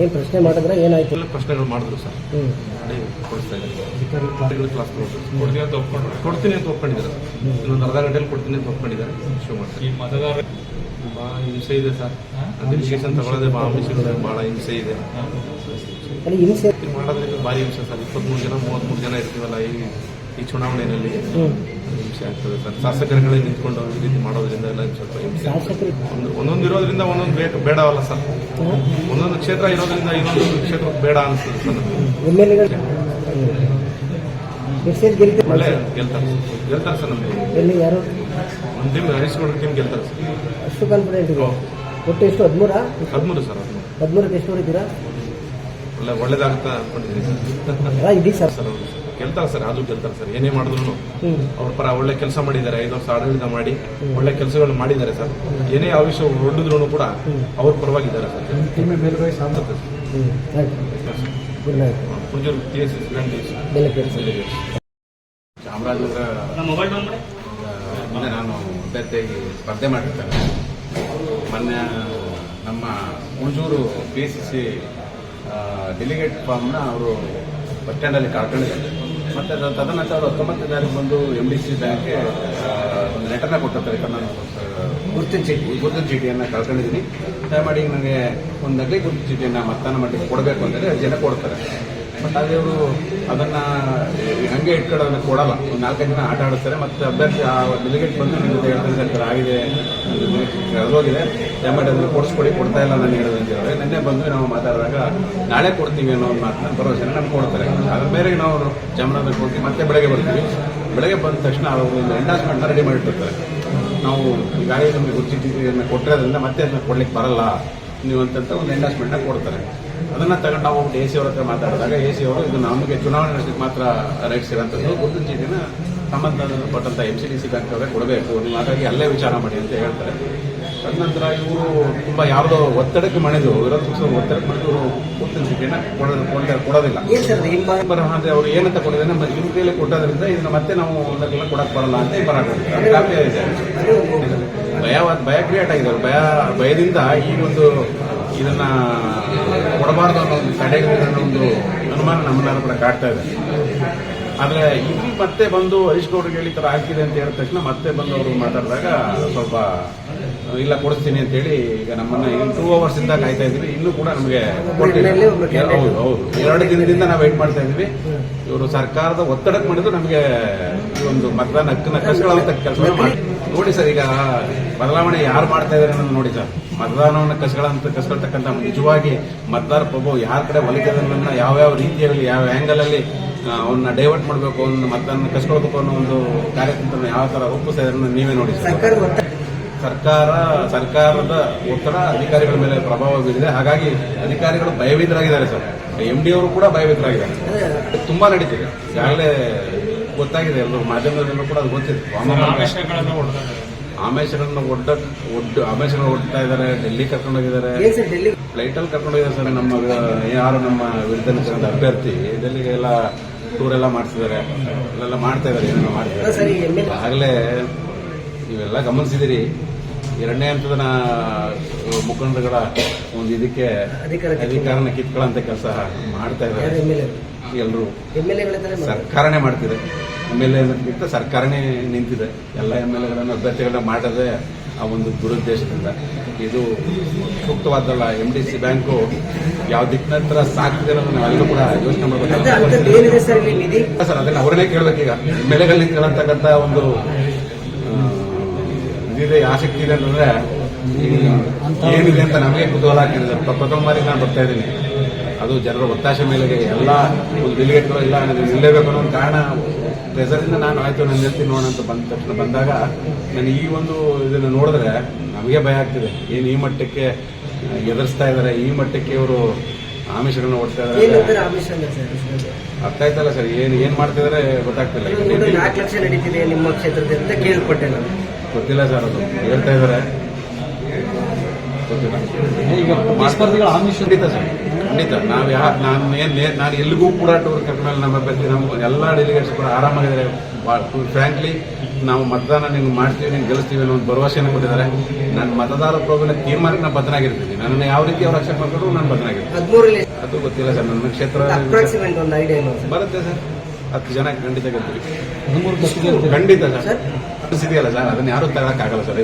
ಏನು ಪ್ರಶ್ನೆ ಮಾಡಿದ್ರೆ ಏನಾಯ್ತು? ಪ್ರಶ್ನೆಗಳು ಮಾಡಿದ್ರು ಸರ್. ಮಾಡಿ ಕೊಡಿಸ್ತಾ ಇದ್ದಾರೆ. ಕ್ಲಾಸ್ ಕೊಡ್ತೀನಿ ಅಂತ ಒಪ್ಕೊಂಡು ಕೊಡ್ತೀನಿ ಅಂತ ಒಪ್ಕೊಂಡಿದ್ದಾರೆ. ಇನ್ನೊಂದು ಅರ್ಧ ಗಂಟೆಲಿ ಕೊಡ್ತೀನಿ ಅಂತ ಒಪ್ಕೊಂಡಿದ್ದಾರೆ. ಶಿವಮೊಗ್ಗ ಈ ಮತದಾರ ಭಾಳ ಹಿಂಸೆ ಇದೆ ಸರ್. ಅಡ್ಮಿನಿಸ್ಟ್ರೇಷನ್ ತಗೊಳ್ಳೋದೇ ಭಾಳ ಹಿಂಸೆ ಇದೆ ಭಾಳ ಹಿಂಸೆ ಇದೆ. ಮಾಡೋದ್ರಿಂದ ಭಾರಿ ಹಿಂಸೆ ಸರ್. ಇಪ್ಪತ್ಮೂರು ಜನ ಮೂವತ್ತ್ಮೂರು ಜನ ಇರ್ತೀವಲ್ಲ ಈ ಈ ಚುನಾವಣೆಯಲ್ಲಿ. ಹ್ಮ್. ಹಿಂಸೆ ಆಗ್ತದೆ ಸರ್. ಶಾಸಕರುಗಳೇ ನಿಂತ್ಕೊಂಡು ಈ ರೀತಿ ಮಾಡೋದ್ರಿಂದ ಎಲ್ಲ ಸ್ವಲ್ಪ ಹಿಂಸೆ ಒಂದು ಒಂದೊಂದು ಇರೋದ್ರಿಂದ ಒಂದೊಂದು ಬೇಕು ಬೇಡವಲ್ಲ ಸರ್. ಒಂದೊಂದು ಕ್ಷೇತ್ರ ಇರೋದ್ರಿಂದ ಇನ್ನೊಂದು ಕ್ಷೇತ್ರ ಬೇಡ ಅನ್ಸುತ್ತೆ ಸರ್ ಒಳ್ಳೆ ಗೆಲ್ತಾರೆ ಗೆಲ್ತಾರೆ ಸರ್ ನಮಗೆ. ಯಾರು? ಒಂದು ಟೀಮ್ ಹರೀಶ್ಗೌಡ ಟೀಮ್ ಗೆಲ್ತಾರೆ ಸರ್. ಅಷ್ಟು ಕಾನ್ಫಿಡೆಂಟ್ ಒಟ್ಟು ಎಷ್ಟು? ಹದಿಮೂರ? ಹದಿಮೂರು ಸರ್ ಹದಿಮೂರು. ಹದಿಮೂರಕ್ಕೆ ಎಷ್ಟು ಹೊಡಿತೀರಾ ಒಳ್ಳೆ ಒಳ್ಳೇದಾಗುತ್ತೆ ಅನ್ಕೊಂಡಿದ್ದೀನಿ. ಸರ್? ಇದೀಗ ಸರ್ ಸರ್. ಗೆಲ್ತಾರೆ ಸರ್ ಅದು ಗೆಲ್ತಾರೆ ಸರ್ ಏನೇ ಮಾಡಿದ್ರು ಅವ್ರ ಪರ ಒಳ್ಳೆ ಕೆಲಸ ಮಾಡಿದ್ದಾರೆ ಐದು ವರ್ಷ ಆಡಳಿತ ಮಾಡಿ ಒಳ್ಳೆ ಕೆಲಸಗಳು ಮಾಡಿದ್ದಾರೆ ಸರ್. ಏನೇ ಆವಿಷ ಹೊರಡಿದ್ರು ಕೂಡ ಅವ್ರ ಪರವಾಗಿದ್ದಾರೆ ಸರ್. ಚಾಮರಾಜನಗರ ಮೊನ್ನೆ ನಾನು ಅಭ್ಯರ್ಥಿಯಾಗಿ ಸ್ಪರ್ಧೆ ಮಾಡಿರ್ತೇನೆ ಮೊನ್ನೆ ನಮ್ಮ Hunsur P C C delegate ಫಾರ್ಮ್ನ ಅವರು ಬಸ್ ಸ್ಟ್ಯಾಂಡಲ್ಲಿ ಕಳ್ಕೊಂಡಿದ್ದಾರೆ ಮತ್ತು ತದನಂತರ ಅವರು ಹತ್ತೊಂಬತ್ತನೇ ತಾರೀಕು ಬಂದು ಎಂ ಡಿ ಸಿ ಬ್ಯಾಂಕ್ಗೆ ಒಂದು ಲೆಟರ್ನ ಕೊಟ್ಟಿರ್ತಾರೆ ನಾನು ಗುರುತಿನ ಚೀಟಿ, ಗುರುತಿನ ಚೀಟಿಯನ್ನು ಕಳ್ಕೊಂಡಿದ್ದೀನಿ. ದಯಮಾಡಿ ನನಗೆ ಒಂದು ನಕಲಿ ಗುರುತಿನ ಚೀಟಿಯನ್ನು ಮತದಾನ ಮಾಡಿ ಕೊಡಬೇಕು ಅಂದರೆ ಜನ ಕೊಡ್ತಾರೆ. ಬಟ್ ಆದರೆ ಅವರು ಅದನ್ನ ಹಂಗೆ ಇಟ್ಕೊಳ್ಳೋದನ್ನ ಕೊಡಲ್ಲ. ಒಂದು ನಾಲ್ಕೈದು ಜನ ಆಟ ಆಡಿಸ್ತಾರೆ ಮತ್ತೆ ಅಭ್ಯರ್ಥಿ ಆ ಡೆಲಿಗೇಟ್ ಬಂದು ಜೊತೆ ಹೇಳ್ತಾರೆ ಸರ್, ಆಗಿದೆ ಕಳೆದೋಗಿದೆ ದಯಮಾಡಿ ಅದನ್ನು ಕೊಡಿಸ್ಕೊಡಿ ಕೊಡ್ತಾ ಇಲ್ಲ ನಾನು ಹೇಳೋದು ಅಂತ ಹೇಳಿದ್ರೆ ನಿನ್ನೆ ಬಂದು ನಾವು ಮಾತಾಡಿದಾಗ, ನಾಳೆ ಕೊಡ್ತೀವಿ ಅನ್ನೋ ಒಂದು ಮಾತನ್ನ ಭರವಸೆನ ನಮ್ಗೆ ಕೊಡ್ತಾರೆ. ಅದ್ರ ಮೇರೆಗೆ ನಾವು ಚಾಮರಾಜನಗರಕ್ಕೆ ಹೋಗಿ ಮತ್ತೆ ಬೆಳಗ್ಗೆ ಬರ್ತೀವಿ. ಬೆಳಗ್ಗೆ ಬಂದ ತಕ್ಷಣ ಅವರು ಒಂದು ಎಂಡಾಸ್ಮೆಂಟ್ನ ರೆಡಿ ಮಾಡಿಟ್ಟಿರ್ತಾರೆ. ನಾವು ಈಗಾಗಲೇ ನಮಗೆ ಗುರುತಿಟ್ಟಿಯನ್ನು ಕೊಟ್ಟಿರೋದ್ರಿಂದ ಮತ್ತೆ ಅದನ್ನ ಕೊಡ್ಲಿಕ್ಕೆ ಬರಲ್ಲ, ನೀವು ಅಂತಂತ ಒಂದು ಎಂಡಾಸ್ಮೆಂಟ್ನ ಕೊಡ್ತಾರೆ. ಅದನ್ನ ತಗೊಂಡು ನಾವು ಎ ಸಿ ಅವ್ರ ಹತ್ರ ಮಾತಾಡಿದಾಗ ಎ ಸಿ ಅವರು ಇದು ನಮಗೆ ಚುನಾವಣೆ ನಡೆಸಲಿಕ್ಕೆ ಮಾತ್ರ ರೈಟ್ಸ್ ಇರೋಂಥದ್ದು. ಗುರುತಿನ ಚೀಟಿನ ಸಂಬಂಧಪಟ್ಟಂತ M C D C bank ಅವರೇ ಕೊಡಬೇಕು. ನೀವು ಹಾಗಾಗಿ ಅಲ್ಲೇ ವಿಚಾರ ಮಾಡಿ ಅಂತ ಹೇಳ್ತಾರೆ. ತದನಂತರ ಇವರು ತುಂಬಾ ಯಾವುದೋ ಒತ್ತಡಕ್ಕೆ ಮಣಿದು ವಿರೋಧ ಪಕ್ಷದ ಒತ್ತಡಕ್ಕೆ ಮಣಿದು ಇವರು ಗುರುತಿನ ಚೀಟಿನ ಕೊಡೋದು ಕೊಡ- ಕೊಡೋದಿಲ್ಲ. ಏನ್ ಅವರು ಇದು ಹಿಂಬ ಬರ ಅಂದ್ರೆ ಅವ್ರು ಏನಂತ ಕೊಡಿದ್ರೆ ನಮ್ಮ ಕೈಯಲ್ಲಿ ಕೊಟ್ಟೋದ್ರಿಂದ ಇದನ್ನ ಮತ್ತೆ ನಾವು ಒಂದಕ್ಕೆಲ್ಲ ಕೊಡಕ್ ಬರಲ್ಲ ಅಂತ ಇದೆ ಭಯ ಭಯ ಕ್ರಿಯೇಟ್ ಆಗಿದೆ. ಅವ್ರು ಭಯ ಭಯದಿಂದ ಈ ಒಂದು ಇದನ್ನ ಕೊಡಬಾರ್ದು ಅನ್ನೋ ಒಂದು ತಡೆಗೆ ಅನ್ನೋ ಒಂದು ಅನುಮಾನ ನಮ್ಮನ್ನ ಕೂಡ ಕಾಡ್ತಾ ಇದೆ. ಆದರೆ ಇಲ್ಲಿ ಮತ್ತೆ ಬಂದು ಹರೀಶ್ ಗೌಡ್ರಿಗೆ ಹೇಳಿ ಈ ತರ ಆಗ್ತಿದೆ ಅಂತ ಹೇಳಿದ ತಕ್ಷಣ ಮತ್ತೆ ಬಂದು ಅವರು ಮಾತಾಡಿದಾಗ ಸ್ವಲ್ಪ ಇಲ್ಲ ಕೊಡಿಸ್ತೀನಿ ಅಂತ ಹೇಳಿ ಈಗ ನಮ್ಮನ್ನ ಇನ್ನು ಟೂ ಅವರ್ಸ್ ಇಂದ ಕಾಯ್ತಾ ಇದ್ದೀವಿ. ಇನ್ನೂ ಕೂಡ ನಮಗೆ ಹೌದು ಹೌದು. ಎರಡು ದಿನದಿಂದ ನಾವು ವೆಯ್ಟ್ ಮಾಡ್ತಾ ಇದ್ದೀವಿ. ಇವರು ಸರ್ಕಾರದ ಒತ್ತಡಕ್ಕೆ ಮಾಡಿದ್ರು ನಮಗೆ ಈ ಒಂದು ಮತದಾನ ಹಕ್ಕನ್ನ ಕಸ್ಕೊಳ್ಳುವಂತ ಕೆಲಸ ಮಾಡಿ ನೋಡಿ ಸರ್ ಈಗ ಬದಲಾವಣೆ ಯಾರು ಮಾಡ್ತಾ ಇದಾರೆ ಅನ್ನೋದು ನೋಡಿ ಸರ್. ಮತದಾನವನ್ನು ಕಸಗಳಂತ ಕಸ್ಕೊಳ್ತಕ್ಕಂಥ ನಿಜವಾಗಿ ಮತದಾರ ಪ್ರಭು ಯಾರ ಕಡೆ ಒಲಿಕೆದನ್ನ ಯಾವ್ಯಾವ ರೀತಿಯಲ್ಲಿ ಯಾವ ಆಂಗಲ್ ಅಲ್ಲಿ ಅವನ್ನ ಡೈವರ್ಟ್ ಮಾಡಬೇಕು ಅವನ್ನ ಮತದಾನ ಕಸ್ಕೊಳ್ಬೇಕು ಅನ್ನೋ ಒಂದು ಕಾರ್ಯತಂತ್ರ ಯಾವ ತರ ರೂಪಿಸ್ತಾ ಇದಾರೆ ನೀವೇ ನೋಡಿ ಸರ್. ಸರ್ಕಾರ ಸರ್ಕಾರದ ಒತ್ತಡ ಅಧಿಕಾರಿಗಳ ಮೇಲೆ ಪ್ರಭಾವ ಬೀರಿದೆ. ಹಾಗಾಗಿ ಅಧಿಕಾರಿಗಳು ಭಯಭೀತರಾಗಿದ್ದಾರೆ ಸರ್. ಎಂ ಡಿ ಅವರು ಕೂಡ ಭಯಭೀತರಾಗಿದ್ದಾರೆ. ತುಂಬಾ ನಡೀತಿದೆ. ಈಗಾಗಲೇ ಗೊತ್ತಾಗಿದೆ ಎಲ್ಲರೂ ಮಾಧ್ಯಮದಲ್ಲೂ ಕೂಡ ಅದು ಗೊತ್ತಿದೆ. ಆಮೇಶಗಳನ್ನ ಒಡ್ಡ ಒಡ್ಡು ಆಮೇಶಗಳನ್ನ ಒಡ್ತಾ ಇದ್ದಾರೆ ಡೆಲ್ಲಿ ಕರ್ಕೊಂಡೋಗಿದ್ದಾರೆ ಏನ್ ಸರ್ ಡೆಲ್ಲಿ? ಫ್ಲೈಟ್ ಅಲ್ಲಿ ಕರ್ಕೊಂಡು ಹೋಗಿದ್ದಾರೆ ಸರ್ ನಮ್ಮ ಯಾರು ನಮ್ಮ ವಿರುದ್ಧ ಅಭ್ಯರ್ಥಿ. ಡೆಲ್ಲಿಗೆ ಎಲ್ಲ ಟೂರ್ ಎಲ್ಲ ಮಾಡ್ತಿದ್ದಾರೆ. ಅಲ್ಲೆಲ್ಲ ಮಾಡ್ತಾ ಇದ್ದಾರೆ ಏನೇನೋ ಮಾಡ್ತಿದ್ದಾರೆ. ಆಗಲೇ ನೀವೆಲ್ಲ ಗಮನಿಸಿದಿರಿ. ಎರಡನೇ ಹಂತದ ನಾ- ಮುಖಂಡರುಗಳ ಒಂದು ಇದಕ್ಕೆ ಅಧಿಕಾರನ ಕಿತ್ಕೊಳ್ಳಂತ ಕೆಲಸ ಮಾಡ್ತಾ ಇದ್ದಾರೆ. ಎಲ್ಲರೂ ಸರ್ಕಾರನೇ ಮಾಡ್ತಿದೆ. ಎಂ ಎಲ್ ಎ ಸರ್ಕಾರನೇ ನಿಂತಿದೆ. ಎಲ್ಲ ಎಂ ಎಲ್ ಎಗಳನ್ನು ಅಭ್ಯರ್ಥಿಗಳನ್ನ ಮಾಡದೆ ಆ ಒಂದು ದುರುದ್ದೇಶದಿಂದ. ಇದು ಸೂಕ್ತವಾದಲ್ಲ ಎಂ ಡಿ ಸಿ ಬ್ಯಾಂಕು ಯಾವ ದಿಕ್ಕಿನ ಸಾಕ್ತಿದೆ ಅನ್ನೋದು ನಾವೆಲ್ಲರೂ ಕೂಡ ಯೋಚನೆ ಮಾಡಬೇಕು. ಸರ್ ಅವರನ್ನೇ ಅದನ್ನ ಅವರನ್ನೇ ಕೇಳ್ಬೇಕೀಗ ಬೆಲೆಗಳಲ್ಲಿ ಕೇಳತಕ್ಕಂತ ಒಂದು ಆ, ಇದಿದೆ ಆಸಕ್ತಿ ಇದೆ ಅಂತಂದ್ರೆ ಏನಿದೆ ಅಂತ ನಮಗೆ ಕುತೂಹಲ ಆಗ್ತಿದೆ. ಪ್ರಥಮ ಬಾರಿ ನಾನು ಬರ್ತಾ ಇದ್ದೀನಿ. ಅದು ಜನರ ಒತ್ತಾಸೆ ಮೇಲೆಗೆ ಎಲ್ಲ ಒಂದು ಡೆಲಿಗೇಟ್ಗಳು ಇಲ್ಲ ನನಗೆ ನಿಲ್ಲೇಬೇಕು ಅನ್ನೋ ಒಂದು ಕಾರಣ ಪ್ರೆಸರಿಂದ ನಾನು ಆಯ್ತು ನಾನು ನಿಲ್ತೀನಿ ನೋಡೋಣ ಅಂತ ಬಂದ ತಕ್ಷಣ ಬಂದಾಗ ನಾನು ಈ ಒಂದು ಇದನ್ನು ನೋಡಿದ್ರೆ ನಮಗೆ ಭಯ ಆಗ್ತಿದೆ. ಏನು ಈ ಮಟ್ಟಕ್ಕೆ ಎದುರಿಸ್ತಾ ಇದ್ದಾರೆ ಈ ಮಟ್ಟಕ್ಕೆ ಇವರು ಆಮಿಷಗಳನ್ನ ಓಡ್ತಾ ಇದ್ದಾರೆ ಅರ್ಥ ಆಯ್ತಲ್ಲ ಸರ್ ಏನು ಏನ್ ಮಾಡ್ತಿದಾರೆ ಗೊತ್ತಾಗ್ತಿಲ್ಲ. ಈಗ ನೋಡಿ ನಿನ್ನೆ ನಾಲ್ಕು ಲಕ್ಷ ನಡೀತಿದೆ ನಿಮ್ಮ ಕ್ಷೇತ್ರದಲ್ಲಿ ಅಂತ ಕೇಳ್ಪಟ್ಟೆ ನಾನು. ಗೊತ್ತಿಲ್ಲ ಸರ್ ಅದು. ಹೇಳ್ತಾ ಇದಾರೆ. ಗೊತ್ತಿಲ್ಲ. ಈಗ ಆಮಿಷ ಸರ್? ಖಂಡಿತ. ನಾವು ಯಾ ನಾನು ಏನು ನಾನು ಎಲ್ಲಿಗೂ ಕೂಡ ಟೂರ್ ಕರ್ಕೊಂಡು ನಮ್ಮ ಅಭ್ಯರ್ಥಿ ನಮ್ಮ ಎಲ್ಲ ಡೆಲಿಗೇಟ್ಸ್ ಕೂಡ ಆರಾಮಾಗಿದ್ದಾರೆ. ಫ್ರಾಂಕ್ಲಿ ನಾವು ಮತದಾನ ನಿಮ್ಗೆ ಮಾಡ್ತೀವಿ ನಿಮ್ಗೆ ಗೆಲ್ಲಿಸ್ತೀವಿ ಅನ್ನೋ ಒಂದು ಭರವಸೆಯನ್ನು ಕೊಟ್ಟಿದ್ದಾರೆ. ನಾನು ಮತದಾರ ಪ್ರೋಗ್ರಾಮ್ ತೀರ್ಮಾನಕ್ಕೆ ನಾನು ಬದ್ಧನಾಗಿರ್ತೀನಿ. ನನ್ನನ್ನು ಯಾವ ರೀತಿ ಅವ್ರು ಅಕ್ಸೆಪ್ಟ್ ಮಾಡ್ಕೊಂಡು ನಾನು ಬದ್ಧನಾಗಿರ್ತೀನಿ. ಅದು ಗೊತ್ತಿಲ್ಲ ಸರ್ ನನ್ನ ಕ್ಷೇತ್ರ ಅಪ್ರಾಕ್ಸಿಮೇಟ್ ಒಂದು ಐಡಿಯಾ ಇಲ್ಲ ಬರುತ್ತೆ ಸರ್. ಹತ್ತು ಜನ ಖಂಡಿತ ಗೆಲ್ತೀವಿ. ಖಂಡಿತ ಸರ್. ಸರ್? ಅನಿಸಿದೆಯಲ್ಲ ಸರ್ ಅದನ್ನ ಯಾರು ತಗೊಳಕ್ಕಾಗಲ್ಲ ಸರ್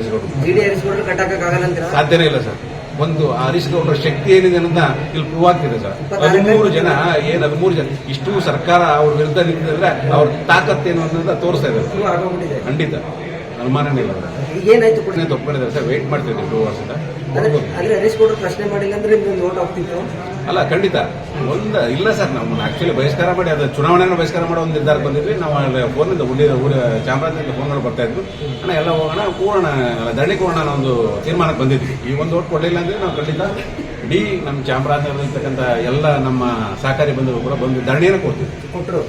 ಕಟ್ಟಾಕಕ್ಕಾಗಲ್ಲ ಸಾಧ್ಯನೇ ಇಲ್ಲ ಸರ್. ಒಂದು ಹರೀಶ್ ಗೌಡರ ಶಕ್ತಿ ಏನಿದೆ ಅನ್ನೋದನ್ನ ಇಲ್ಲಿ ಪ್ರೂವ್ ಆಗ್ತಿದೆ ಸರ್. ಹದಿಮೂರು ಜನ ಏನ್ ಹದಿಮೂರು ಜನ ಇಷ್ಟು ಸರ್ಕಾರ ಅವ್ರ ವಿರುದ್ಧ ನಿಂತಿದ್ರೆ ಅವ್ರ ತಾಕತ್ತೇನು ಅನ್ನೋದನ್ನ ತೋರಿಸ್ತಾ ಇದ್ದಾರೆ. ಖಂಡಿತ. ಅನುಮಾನನೇ ಇಲ್ಲ. ಏನಾಯ್ತು ತಪ್ಪಿದ್ದಾರೆ ಸರ್. ವೇಟ್ ಮಾಡ್ತಿದ್ದೀವಿ ಟೂ ಅವರ್ಸ್ ಇಂದ. ಅಂದ್ರೆ ಅಂದ್ರೆ ಹರೀಶ್ ಗೌಡ್ರು ಪ್ರಶ್ನೆ ಮಾಡಿಲ್ಲ ಅಂದ್ರೆ ನೋಟ್ ಓಟ್ ಹೋಗ್ತಿತ್ತು ಅಲ್ಲ, ಖಂಡಿತ. ಒಂದು, ಇಲ್ಲ ಸರ್ ನಾವು ಆಕ್ಚುಲಿ ಬಹಿಷ್ಕಾರ ಮಾಡಿ ಅದು ಚುನಾವಣೆಯನ್ನು ಬಹಿಷ್ಕಾರ ಮಾಡೋ ಒಂದು ನಿರ್ಧಾರ ಬಂದಿದ್ವಿ. ನಾವು ಅಲ್ಲಿ ಫೋನಿಂದ ಉಳಿದ ಊರ ಚಾಮರಾಜನಗರ ಫೋನ್ಗಳು ಬರ್ತಾ ಇದ್ವಿ. ಅಣ್ಣ, ಎಲ್ಲ ಹೋಗೋಣ, ಕೂರೋಣ ದಂಡಿ ಕೂರೋಣ ಅನ್ನೋ ಒಂದು ತೀರ್ಮಾನಕ್ಕೆ ಬಂದಿದ್ವಿ. ಈ ಒಂದು ಓಟ್ ಕೊಡಲಿಲ್ಲ ಅಂದ್ರೆ ನಾವು ಖಂಡಿತ ಇಡೀ ನಮ್ಮ ಚಾಮರಾಜನಗರದಲ್ಲಿರ್ತಕ್ಕಂಥ ಎಲ್ಲ ನಮ್ಮ ಸಹಕಾರಿ ಬಂಧುಗಳು ಕೂಡ ಬಂದು ಧರಣಿಯನ್ನು ಕೊಡ್ತೀವಿ ಕೊಟ್ಟರು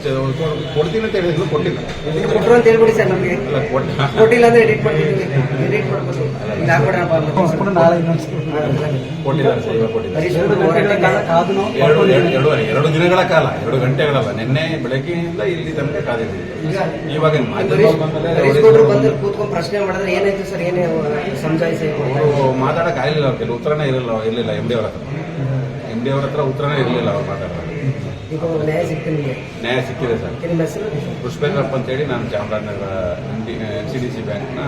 ಕೊಡ್ತೀನಿ ಅಂತ ಹೇಳಿದ್ರು ಕೊಟ್ಟಿಲ್ಲ. ಕೊಟ್ಟರು ಅಂತ ಹೇಳ್ಬಿಡಿ ಸರ್ ನಮಗೆ. ಕೊಟ್ಟ ಕೊಟ್ಟಿಲ್ಲ ಅಂದ್ರೆ ಎಡಿಟ್ ಮಾಡ್ತೀನಿ ಎಡಿಟ್ ಮಾಡ್ಬೋದು. ಈಗ ಹಾಕ್ಬಿಡೋಣ ನಾಳೆ ಕೊಟ್ಟಿಲ್ಲ ಸರ್ ಇವಾಗ ಕೊಟ್ಟಿಲ್ಲ ಎರಡು ಎರಡು ಎರಡು ಎರಡು ದಿನಗಳ ಕಾಲ ಎರಡು ಗಂಟೆಗಳಲ್ಲ ನಿನ್ನೆ ಬೆಳಗ್ಗೆಯಿಂದ ಇಲ್ಲಿ ತನಕ ಕಾದಿದ್ದೀವಿ ಇವಾಗ ಮಾಧ್ಯಮದವ್ರು ಬಂದ್ಮೇಲೆ ಹರೀಶ್ ಗೌಡ್ರು ಬಂದು ಕೂತ್ಕೊಂಡು ಪ್ರಶ್ನೆ ಮಾಡಿದ್ರೆ ಏನಾಯ್ತು ಸರ್? ಏನೇ ಸಮಜಾಯಿಸಿ ಅವರು ಮಾತಾಡಕ್ ಆಗಿಲ್ಲ ಅವ್ರ ಕೆಲವು ಉತ್ತರನೇ ಇರಲಿಲ್ಲ ಇರಲಿಲ್ಲ ಎಂ ಡಿ ಅವ್ರ ಡಿ ಅವ್ರ ಹತ್ರ ಉತ್ತರನೇ ಇರಲಿಲ್ಲ ಅವ್ರು ಮಾತಾಡೋದು ನ್ಯಾಯ ಸಿಕ್ತು ನ್ಯಾಯ ಸಿಕ್ಕಿದೆ ಸರ್. ಪುಷ್ಪೇಂದ್ರಪ್ಪ ಅಂತೇಳಿ ನಾನು Chamarajanagar N C D C ಬ್ಯಾಂಕ್ನ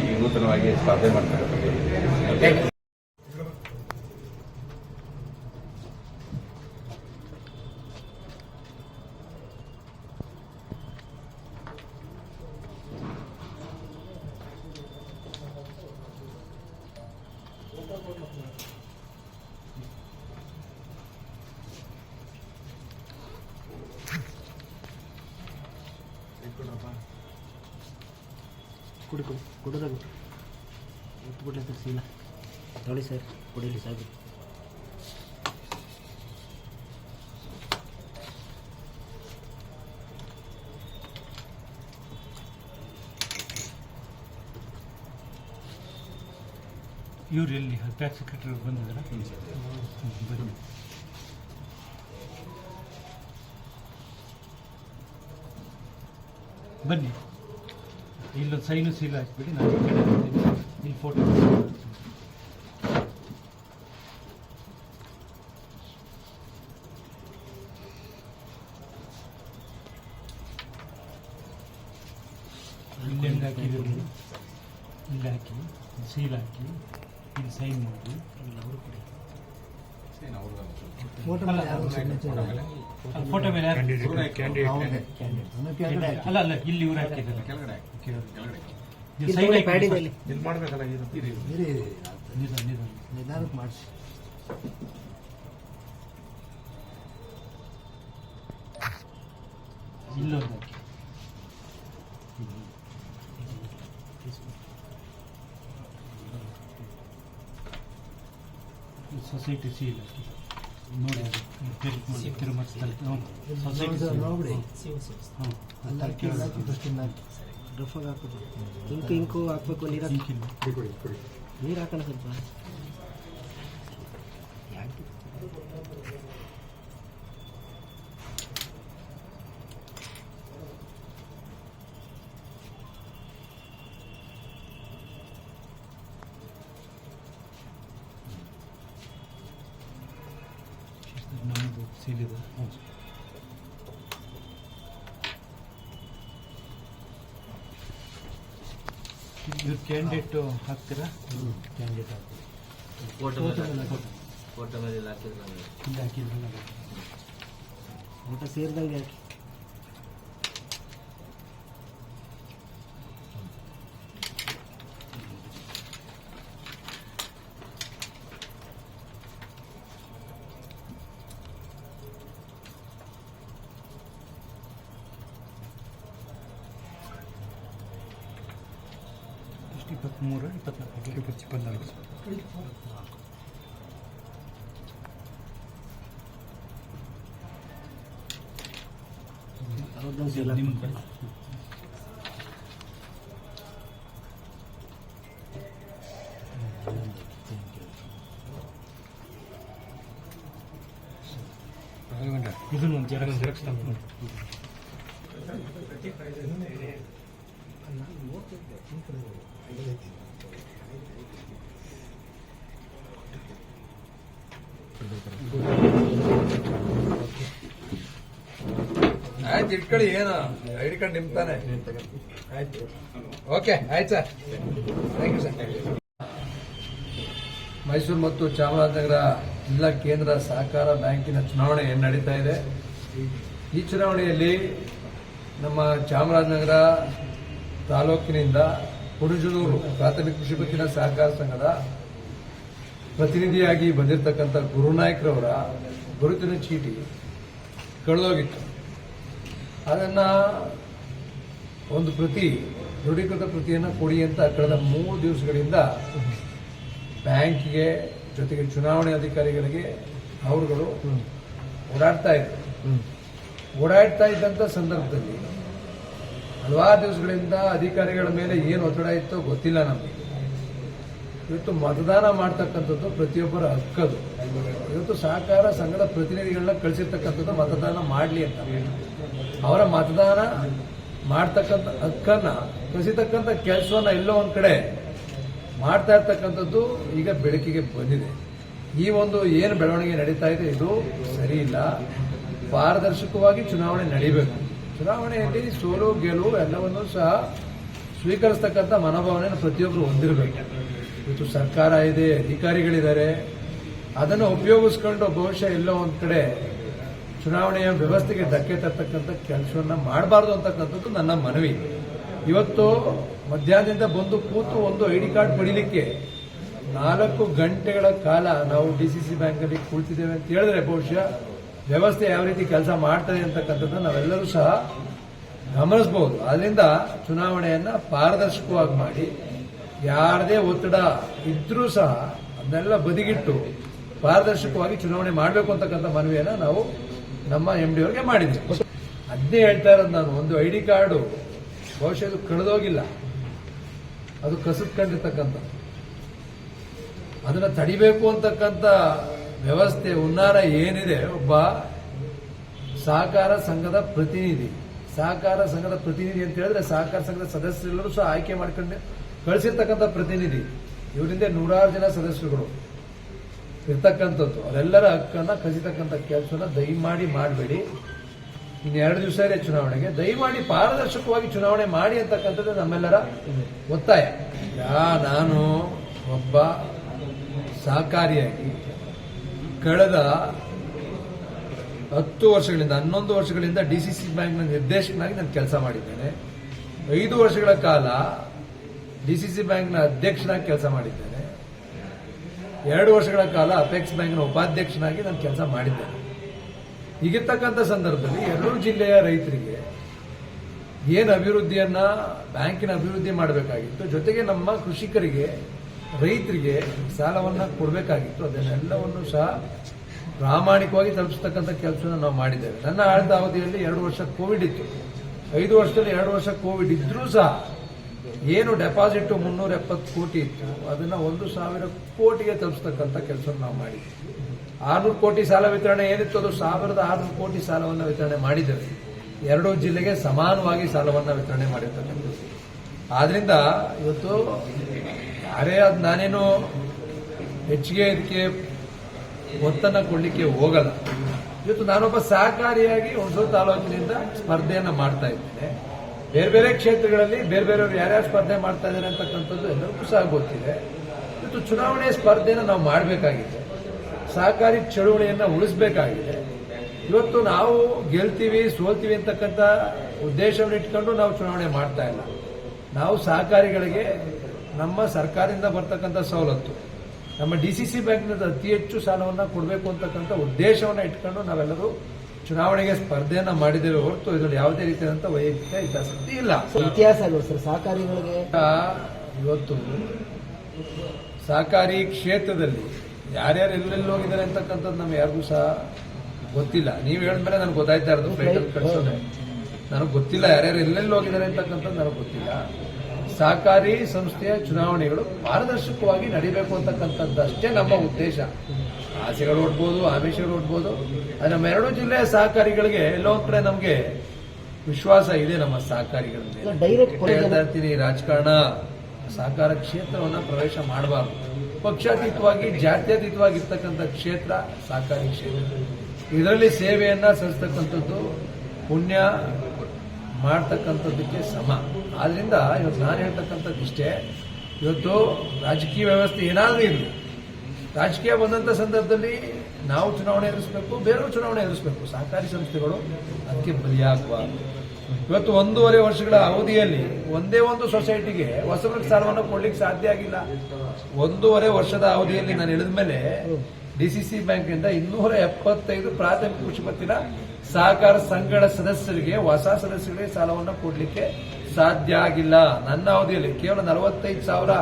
ಈ ನೂತನವಾಗಿ ಸ್ಪರ್ಧೆ ಮಾಡ್ತಕ್ಕಂಥದ್ದು ಕುಡಿ ಕುಡಿ ಕುಡಿದಾಗ ಎತ್ಬಿಟ್ಲೆ ಸರ್ ಸೀಲ ನೋಡಿ ಸರ್ ಕುಡೀಲಿ ಸಾಕು ಇವ್ರು ಎಲ್ಲಿ? ಟ್ಯಾಕ್ಸ್ ಸೆಕ್ರೆಟರಿ ಬಂದಿದ್ದಾರೆ? ಬನ್ನಿ. ಬನ್ನಿ. ಇಲ್ಲೊಂದು ಸೈನು ಸೀಲ್ ಹಾಕ್ಬಿಡಿ ನಾನು ಇಲ್ಲಿ ಫೋಟೋ ಇಲ್ಲೆಲ್ಲಿ ಹಾಕಿದ್ರು ಇಲ್ಲಿ ಹಾಕಿ ಸೀಲ್ ಹಾಕಿ ಇಲ್ಲಿ ಸೈನ್ ಮಾಡಿ ಫೋಟೋ ಮೇಲೆ? ಅಲ್ಲ ಅಲ್ಲ ಇಲ್ಲಿ ಇವ್ರು ಹಾಕಿದ್ದಾರೆ. ನೀವು sign ಹಾಕಿ- ಪ್ಯಾಡ್ ಇದೆ ಇಲ್ಲಿ. ನಿಧಾನ ನಿಧಾನ. ನಿಧಾನಕ್ಕೆ ಮಾಡಿಸಿ. ಇಲ್ಲೊಂದು ಹಾಕಿ. ಸೊಸೈಟಿ ಸೀಲ್ ಹಾಕಿ ನೋಡಿ ಅದು ಮಾಡಿ ತಿರುಮಸ್ಥಳ ಸೊಸೈಟಿ ರಫಾಗಿ ಇಂಕು ಇಂಕು ಹಾಕ್ಬೇಕು ನೀರು ಹಾಕಿ ನೀರು ಹಾಕೋಣ ಸ್ವಲ್ಪ ಯಾಕೆ ನಮ್ಮದು ಸೀಲ್ ಇದೆ ಇವ್ರು ಕ್ಯಾಂಡಿಡೇಟ್ ಹಾಕ್ತೀರಾ? ಕ್ಯಾಂಡಿಡೇಟ್ ಹಾಕ್ತೀರಾ ಫೋಟೋ ಫೋಟೋ ಇಲ್ಲಿ ಹಾಕಿದ್ರೆ ಊಟ ಸೇರಿದಂಗೆ ಹಾಕಿ ಎಷ್ಟು ಇಪ್ಪತ್ತ್ಮೂರು ಇಪ್ಪತ್ನಾಲ್ಕು ಇಪ್ಪತ್ತು ಇಪ್ಪತ್ನಾಲ್ಕು ಅವ್ರದ್ದೊಂದು ಸೀಲ್ ನಿಮ್ಮ ಹಾಕ್ಬಿಟ್ಟು. ಕಡೆ ಇದನ್ನೊಂದು ಜೆರಾಕ್ಸ್ ಆಯ್ತು, ಇಟ್ಕೊಳ್ಳಿ, ಏನು. ಹಿಡ್ಕೊಂಡು ನಿಮ್ತಾನೆ ನಿಮ್ ತಾನೆ ಆಯ್ತು. ಓಕೆ ಆಯ್ತು sir. Thank you sir Mysuru ಮತ್ತು ಚಾಮರಾಜನಗರ ಜಿಲ್ಲಾ ಕೇಂದ್ರ ಸಹಕಾರ ಬ್ಯಾಂಕಿನ ಚುನಾವಣೆ ನಡೀತಾ ಇದೆ. ಈ ಚುನಾವಣೆಯಲ್ಲಿ ನಮ್ಮ ಚಾಮರಾಜನಗರ ತಾಲೂಕಿನಿಂದ ಕುರುಜನೂರು ಪ್ರಾಥಮಿಕ ಕೃಷಿ ಪತ್ತಿನ ಸಹಕಾರ ಸಂಘದ ಪ್ರತಿನಿಧಿಯಾಗಿ ಬಂದಿರತಕ್ಕಂಥ ಗುರುನಾಯ್ಕರವರ ಗುರುತಿನ ಚೀಟಿ ಕಳೆದೋಗಿತ್ತು. ಅದನ್ನ ಒಂದು ಪ್ರತಿ ದೃಢೀಕೃತ ಪ್ರತಿಯನ್ನು ಕೊಡಿ ಅಂತ ಕಳೆದ ಮೂರು ದಿವಸಗಳಿಂದ ಬ್ಯಾಂಕ್ಗೆ ಜೊತೆಗೆ ಚುನಾವಣೆ ಅಧಿಕಾರಿಗಳಿಗೆ ಅವರುಗಳು ಓಡಾಡ್ತಾ ಇದ್ರು. ಓಡಾಡ್ತಾ ಇದ್ದಂಥ ಸಂದರ್ಭದಲ್ಲಿ ಹಲವಾರು ದಿವಸಗಳಿಂದ ಅಧಿಕಾರಿಗಳ ಮೇಲೆ ಏನು ಒತ್ತಡ ಇತ್ತೋ ಗೊತ್ತಿಲ್ಲ ನಮಗೆ. ಇವತ್ತು ಮತದಾನ ಮಾಡ್ತಕ್ಕಂಥದ್ದು ಪ್ರತಿಯೊಬ್ಬರ ಹಕ್ಕದು ಇವತ್ತು ಸಹಕಾರ ಸಂಘದ ಪ್ರತಿನಿಧಿಗಳನ್ನ ಕಳಿಸಿರ್ತಕ್ಕಂಥದ್ದು ಮತದಾನ ಮಾಡಲಿ ಅಂತ. ಅವರ ಮತದಾನ ಮಾಡ್ತಕ್ಕಂಥ ಹಕ್ಕನ್ನ, ಕಳಿಸಿರ್ತಕ್ಕಂಥ ಕೆಲಸವನ್ನ ಎಲ್ಲೋ ಒಂದ್ ಕಡೆ ಮಾಡ್ತಾ ಇರ್ತಕ್ಕಂಥದ್ದು ಈಗ ಬೆಳಕಿಗೆ ಬಂದಿದೆ. ಈ ಒಂದು ಏನು ಬೆಳವಣಿಗೆ ನಡೀತಾ ಇದೆ ಇದು ಸರಿ ಇಲ್ಲ ಪಾರದರ್ಶಕವಾಗಿ ಚುನಾವಣೆ ನಡೀಬೇಕು. ಚುನಾವಣೆಯಲ್ಲಿ ಸೋಲು, ಗೆಲುವು ಎಲ್ಲವನ್ನೂ ಸಹ ಸ್ವೀಕರಿಸ್ತಕ್ಕಂಥ ಮನೋಭಾವನೆಯನ್ನು ಪ್ರತಿಯೊಬ್ಬರು ಹೊಂದಿರಬೇಕು. ಇವತ್ತು ಸರ್ಕಾರ ಇದೆ, ಅಧಿಕಾರಿಗಳಿದ್ದಾರೆ. ಅದನ್ನು ಉಪಯೋಗಿಸ್ಕೊಂಡು ಬಹುಶಃ ಎಲ್ಲೋ ಒಂದು ಕಡೆ ಚುನಾವಣೆಯ ವ್ಯವಸ್ಥೆಗೆ ಧಕ್ಕೆ ತರ್ತಕ್ಕಂಥ ಕೆಲಸವನ್ನ ಮಾಡಬಾರ್ದು ಅಂತಕ್ಕಂಥದ್ದು ನನ್ನ ಮನವಿ. ಇವತ್ತು ಮಧ್ಯಾಹ್ನದಿಂದ ಬಂದು ಕೂತು ಒಂದು ಐ ಡಿ ಕಾರ್ಡ್ ಪಡೀಲಿಕ್ಕೆ ನಾಲ್ಕು ಗಂಟೆಗಳ ಕಾಲ ನಾವು ಡಿ ಸಿ ಸಿ ಬ್ಯಾಂಕಲ್ಲಿ ಕುಳಿತಿದ್ದೇವೆ ಅಂತ ಹೇಳಿದ್ರೆ ಬಹುಶಃ ವ್ಯವಸ್ಥೆ ಯಾವ ರೀತಿ ಕೆಲಸ ಮಾಡ್ತದೆ ಅಂತಕ್ಕಂಥದ್ದು ನಾವೆಲ್ಲರೂ ಸಹ ಗಮನಿಸಬಹುದು ಅದರಿಂದ ಚುನಾವಣೆಯನ್ನ ಪಾರದರ್ಶಕವಾಗಿ ಮಾಡಿ, ಯಾರದೇ ಒತ್ತಡ ಇದ್ರೂ ಸಹ ಅದನ್ನೆಲ್ಲ ಬದಿಗಿಟ್ಟು ಪಾರದರ್ಶಕವಾಗಿ ಚುನಾವಣೆ ಮಾಡಬೇಕು ಅಂತಕ್ಕಂಥ ಮನವಿಯನ್ನು ನಾವು ನಮ್ಮ ಎಂ ಡಿ ಅವರಿಗೆ ಮಾಡಿದ್ವಿ. ಅದನ್ನೇ ಹೇಳ್ತಾ ಇರೋದು ನಾನು, ಒಂದು ಐ ಡಿ ಕಾರ್ಡು ಬಹುಶಃ ಕಳೆದೋಗಿಲ್ಲ. ಅದು ಕಸಿದ್ಕೊಂಡಿರ್ತಕ್ಕಂಥ. ಅದನ್ನು ತಡಿಬೇಕು ಅಂತಕ್ಕಂಥ ವ್ಯವಸ್ಥೆ ಉನ್ನಾರ ಏನಿದೆ, ಒಬ್ಬ ಸಹಕಾರ ಸಂಘದ ಪ್ರತಿನಿಧಿ, ಸಹಕಾರ ಸಂಘದ ಪ್ರತಿನಿಧಿ ಅಂತ ಹೇಳಿದ್ರೆ ಸಹಕಾರ ಸಂಘದ ಸದಸ್ಯರೆಲ್ಲರೂ ಸಹ ಆಯ್ಕೆ ಮಾಡ್ಕೊಂಡು ಕಳಿಸಿರ್ತಕ್ಕಂಥ ಪ್ರತಿನಿಧಿ. ಇವರಿಂದ ನೂರಾರು ಜನ ಸದಸ್ಯರುಗಳು. ಇರ್ತಕ್ಕಂಥದ್ದು. ಅವರೆಲ್ಲರ ಹಕ್ಕನ್ನ ಕಸಿತಕ್ಕಂಥ ಕೆಲಸನ ದಯಮಾಡಿ ಮಾಡಬೇಡಿ. ಇನ್ನು ಎರಡು ದಿವಸ ಇದೆ ಚುನಾವಣೆಗೆ. ದಯಮಾಡಿ ಪಾರದರ್ಶಕವಾಗಿ ಚುನಾವಣೆ ಮಾಡಿ ಅಂತಕ್ಕಂಥದ್ದು ನಮ್ಮೆಲ್ಲರ ಒತ್ತಾಯ. ನಾನು ಒಬ್ಬ ಸಹಕಾರಿಯಾಗಿ ಕಳೆದ ಹತ್ತು ವರ್ಷಗಳಿಂದ, ಹನ್ನೊಂದು ವರ್ಷಗಳಿಂದ ಡಿ ಸಿ ಸಿ ಬ್ಯಾಂಕ್ನ ನಿರ್ದೇಶಕನಾಗಿ ನಾನು ಕೆಲಸ ಮಾಡಿದ್ದೇನೆ. ಐದು ವರ್ಷಗಳ ಕಾಲ ಡಿ ಸಿ ಸಿ ಬ್ಯಾಂಕ್ನ ಅಧ್ಯಕ್ಷನಾಗಿ ಕೆಲಸ ಮಾಡಿದ್ದೇನೆ. ಎರಡು ವರ್ಷಗಳ ಕಾಲ ಅಪೆಕ್ಸ್ ಬ್ಯಾಂಕ್ನ ಉಪಾಧ್ಯಕ್ಷನಾಗಿ ನಾನು ಕೆಲಸ ಮಾಡಿದ್ದೇನೆ ಹೀಗಿರ್ತಕ್ಕಂಥ ಸಂದರ್ಭದಲ್ಲಿ ಎರಡೂ ಜಿಲ್ಲೆಯ ರೈತರಿಗೆ ಏನು ಅಭಿವೃದ್ಧಿಯನ್ನು ಬ್ಯಾಂಕಿನ ಅಭಿವೃದ್ಧಿ ಮಾಡಬೇಕಾಗಿತ್ತು, ಜೊತೆಗೆ ನಮ್ಮ ಕೃಷಿಕರಿಗೆ, ರೈತರಿಗೆ ಸಾಲವನ್ನು ಕೊಡಬೇಕಾಗಿತ್ತು. ಅದನ್ನೆಲ್ಲವನ್ನು ಸಹ ಪ್ರಾಮಾಣಿಕವಾಗಿ ತಲುಪಿಸ್ತಕ್ಕಂಥ ಕೆಲಸವನ್ನು ನಾವು ಮಾಡಿದ್ದೇವೆ. ನನ್ನ ಆಳಿದ ಅವಧಿಯಲ್ಲಿ ಎರಡು ವರ್ಷ ಕೋವಿಡ್ ಇತ್ತು. ಐದು ವರ್ಷದಲ್ಲಿ ಎರಡು ವರ್ಷ ಕೋವಿಡ್ ಇದ್ದರೂ ಸಹ ಏನು ಡೆಪಾಸಿಟ್ ಮುನ್ನೂರ ಎಪ್ಪತ್ತು ಕೋಟಿ ಇತ್ತು, ಅದನ್ನ ಒಂದು ಸಾವಿರ ಕೋಟಿಗೆ ತಲುಪಿಸ್ತಕ್ಕಂಥ ಕೆಲಸ ನಾವು ಮಾಡಿದ್ವಿ. ಆರ್ನೂರು ಕೋಟಿ ಸಾಲ ವಿತರಣೆ ಏನಿತ್ತು, ಅದು ಸಾವಿರದ ಆರ್ನೂರು ಕೋಟಿ ಸಾಲವನ್ನು ವಿತರಣೆ ಮಾಡಿದ್ದೇವೆ. ಎರಡೂ ಜಿಲ್ಲೆಗೆ ಸಮಾನವಾಗಿ ಸಾಲವನ್ನು ವಿತರಣೆ ಮಾಡಿರ್ತಕ್ಕಂಥದ್ದು. ಆದ್ರಿಂದ ಇವತ್ತು ಯಾರೇ ಅದು ನಾನೇನು ಹೆಚ್ಚಿಗೆ ಇದಕ್ಕೆ ಒತ್ತನ್ನು ಕೊಡಲಿಕ್ಕೆ ಹೋಗಲ್ಲ. ಇವತ್ತು ನಾನೊಬ್ಬ ಸಹಕಾರಿಯಾಗಿ ಹೊಸ ತಾಲೂಕಿನಿಂದ ಸ್ಪರ್ಧೆಯನ್ನು ಮಾಡ್ತಾ ಇದ್ದೇನೆ. ಬೇರೆ ಬೇರೆ ಕ್ಷೇತ್ರಗಳಲ್ಲಿ ಬೇರೆ ಬೇರೆಯವರು ಯಾರ್ಯಾರು ಸ್ಪರ್ಧೆ ಮಾಡ್ತಾ ಇದ್ದಾರೆ ಅಂತಕ್ಕಂಥದ್ದು ಎಲ್ಲರಿಗೂ ಸಹ ಗೊತ್ತಿದೆ. ಇವತ್ತು ಚುನಾವಣೆ ಸ್ಪರ್ಧೆಯನ್ನು ನಾವು ಮಾಡಬೇಕಾಗಿದೆ. ಸಹಕಾರಿ ಚಳುವಳಿಯನ್ನು ಉಳಿಸಬೇಕಾಗಿದೆ. ಇವತ್ತು ನಾವು ಗೆಲ್ತೀವಿ, ಸೋಲ್ತೀವಿ ಅಂತಕ್ಕಂಥ ಉದ್ದೇಶವನ್ನು ಇಟ್ಕೊಂಡು ನಾವು ಚುನಾವಣೆ ಮಾಡ್ತಾ ಇಲ್ಲ. ನಾವು ಸಹಕಾರಿಗಳಿಗೆ ನಮ್ಮ ಸರ್ಕಾರದಿಂದ ಬರ್ತಕ್ಕಂಥ ಸವಲತ್ತು, ನಮ್ಮ ಡಿ ಸಿ ಸಿ ಬ್ಯಾಂಕ್ನಿಂದ ಅತಿ ಹೆಚ್ಚು ಸಾಲವನ್ನು ಕೊಡಬೇಕು ಅಂತಕ್ಕಂಥ ಉದ್ದೇಶವನ್ನು ಇಟ್ಕೊಂಡು ನಾವೆಲ್ಲರೂ ಚುನಾವಣೆಗೆ ಸ್ಪರ್ಧೆಯನ್ನ ಮಾಡಿದ್ದೇವೆ ಹೊರತು ಇದರಲ್ಲಿ ಯಾವುದೇ ರೀತಿಯಾದಂಥ ವೈಯಕ್ತಿಕ ಹಿತಾಸಕ್ತಿ ಇಲ್ಲ. ಇತಿಹಾಸ ಅಲ್ವಾ ಸರ್ ಸಹಕಾರಿಗಳಿಗೆ. ಇವತ್ತು ಸಹಕಾರಿ ಕ್ಷೇತ್ರದಲ್ಲಿ ಯಾರ್ಯಾರು ಎಲ್ಲೆಲ್ಲಿ ಹೋಗಿದ್ದಾರೆ ಅಂತಕ್ಕಂಥದ್ದು ನಮ್ಗೆ ಯಾರಿಗೂ ಸಹ ಗೊತ್ತಿಲ್ಲ. ನೀವು ಹೇಳಿದ್ಮೇಲೆ ನನಗೆ ಗೊತ್ತಾಯ್ತಾ ಇರೋದು ಫ್ಲೈಟಲ್ಲಿ ಕಳಿಸೋದೆ. ನನಗೆ ಗೊತ್ತಿಲ್ಲ ಯಾರ್ಯಾರು ಎಲ್ಲೆಲ್ಲಿ ಹೋಗಿದ್ದಾರೆ ಅಂತಕ್ಕಂಥದ್ದು ನನಗೆ ಗೊತ್ತಿಲ್ಲ. ಸಹಕಾರಿ ಸಂಸ್ಥೆಯ ಚುನಾವಣೆಗಳು ಪಾರದರ್ಶಕವಾಗಿ ನಡಿಬೇಕು ಅಂತಕ್ಕಂಥದ್ದು ಅಷ್ಟೇ ನಮ್ಮ ಉದ್ದೇಶ. ಆಸೆಗಳು ಓಡ್ಬೋದು ಆಮಿಷಗಳು ಓಡ್ಬೋದು. ಅದು ನಮ್ಮ ಎರಡು ಜಿಲ್ಲೆಯ ಸಹಕಾರಿಗಳಿಗೆ ಎಲ್ಲೋ ಕಡೆ ನಮಗೆ ವಿಶ್ವಾಸ ಇದೆ ನಮ್ಮ ಸಹಕಾರಿಗಳಲ್ಲಿ. ಹೇಳ್ತಾ ಇರ್ತೀನಿ ರಾಜಕಾರಣ ಸಹಕಾರ ಕ್ಷೇತ್ರವನ್ನ ಪ್ರವೇಶ ಮಾಡಬಾರ್ದು. ಪಕ್ಷಾತೀತವಾಗಿ ಜಾತ್ಯತೀತವಾಗಿ ಇರ್ತಕ್ಕಂಥ ಕ್ಷೇತ್ರ ಸಹಕಾರಿ ಕ್ಷೇತ್ರ. ಇದರಲ್ಲಿ ಸೇವೆಯನ್ನ ಸಲ್ಲಿಸ್ತಕ್ಕಂಥದ್ದು ಪುಣ್ಯ ಮಾಡ್ತಕ್ಕಂಥದ್ದಕ್ಕೆ ಸಮ. ಆದ್ರಿಂದ ಇವತ್ತು ನಾನು ಹೇಳ್ತಕ್ಕಂಥದ್ದು ಇಷ್ಟೇ ಇವತ್ತು ರಾಜಕೀಯ ವ್ಯವಸ್ಥೆ ಏನಾದರೂ ಇರಲಿ. ರಾಜಕೀಯ ಬಂದಂತ ಸಂದರ್ಭದಲ್ಲಿ ನಾವು ಚುನಾವಣೆ ಎದುರಿಸಬೇಕು, ಬೇರೆಯವರು ಚುನಾವಣೆ ಎದುರಿಸಬೇಕು. ಸಹಕಾರಿ ಸಂಸ್ಥೆಗಳು ಅದಕ್ಕೆ ಬಲಿಯಾಗಬಾರ್ದು ಇವತ್ತು ಒಂದೂವರೆ ವರ್ಷಗಳ ಅವಧಿಯಲ್ಲಿ ಒಂದೇ ಒಂದು ಸೊಸೈಟಿಗೆ ಹೊಸಬ್ರಿಗೆ ಸಾಲವನ್ನು ಕೊಡ್ಲಿಕ್ಕೆ ಸಾಧ್ಯ ಆಗಿಲ್ಲ. ಒಂದೂವರೆ ವರ್ಷದ ಅವಧಿಯಲ್ಲಿ ನಾನು ಇಳಿದ ಮೇಲೆ ಡಿಸಿಸಿ ಬ್ಯಾಂಕ್ನಿಂದ ಇನ್ನೂರ ಎಪ್ಪತ್ತೈದು ಪ್ರಾಥಮಿಕ ಕೃಷಿ ಪತ್ತಿನ ಸಹಕಾರ ಸಂಘಗಳ ಸದಸ್ಯರಿಗೆ, ಹೊಸ ಸದಸ್ಯರಿಗೆ ಸಾಲವನ್ನು ಕೊಡಲಿಕ್ಕೆ ಸಾಧ್ಯ ಆಗಿಲ್ಲ. ನನ್ನ ಅವಧಿಯಲ್ಲಿ ಕೇವಲ ನಲವತ್ತೈದು ಸಾವಿರ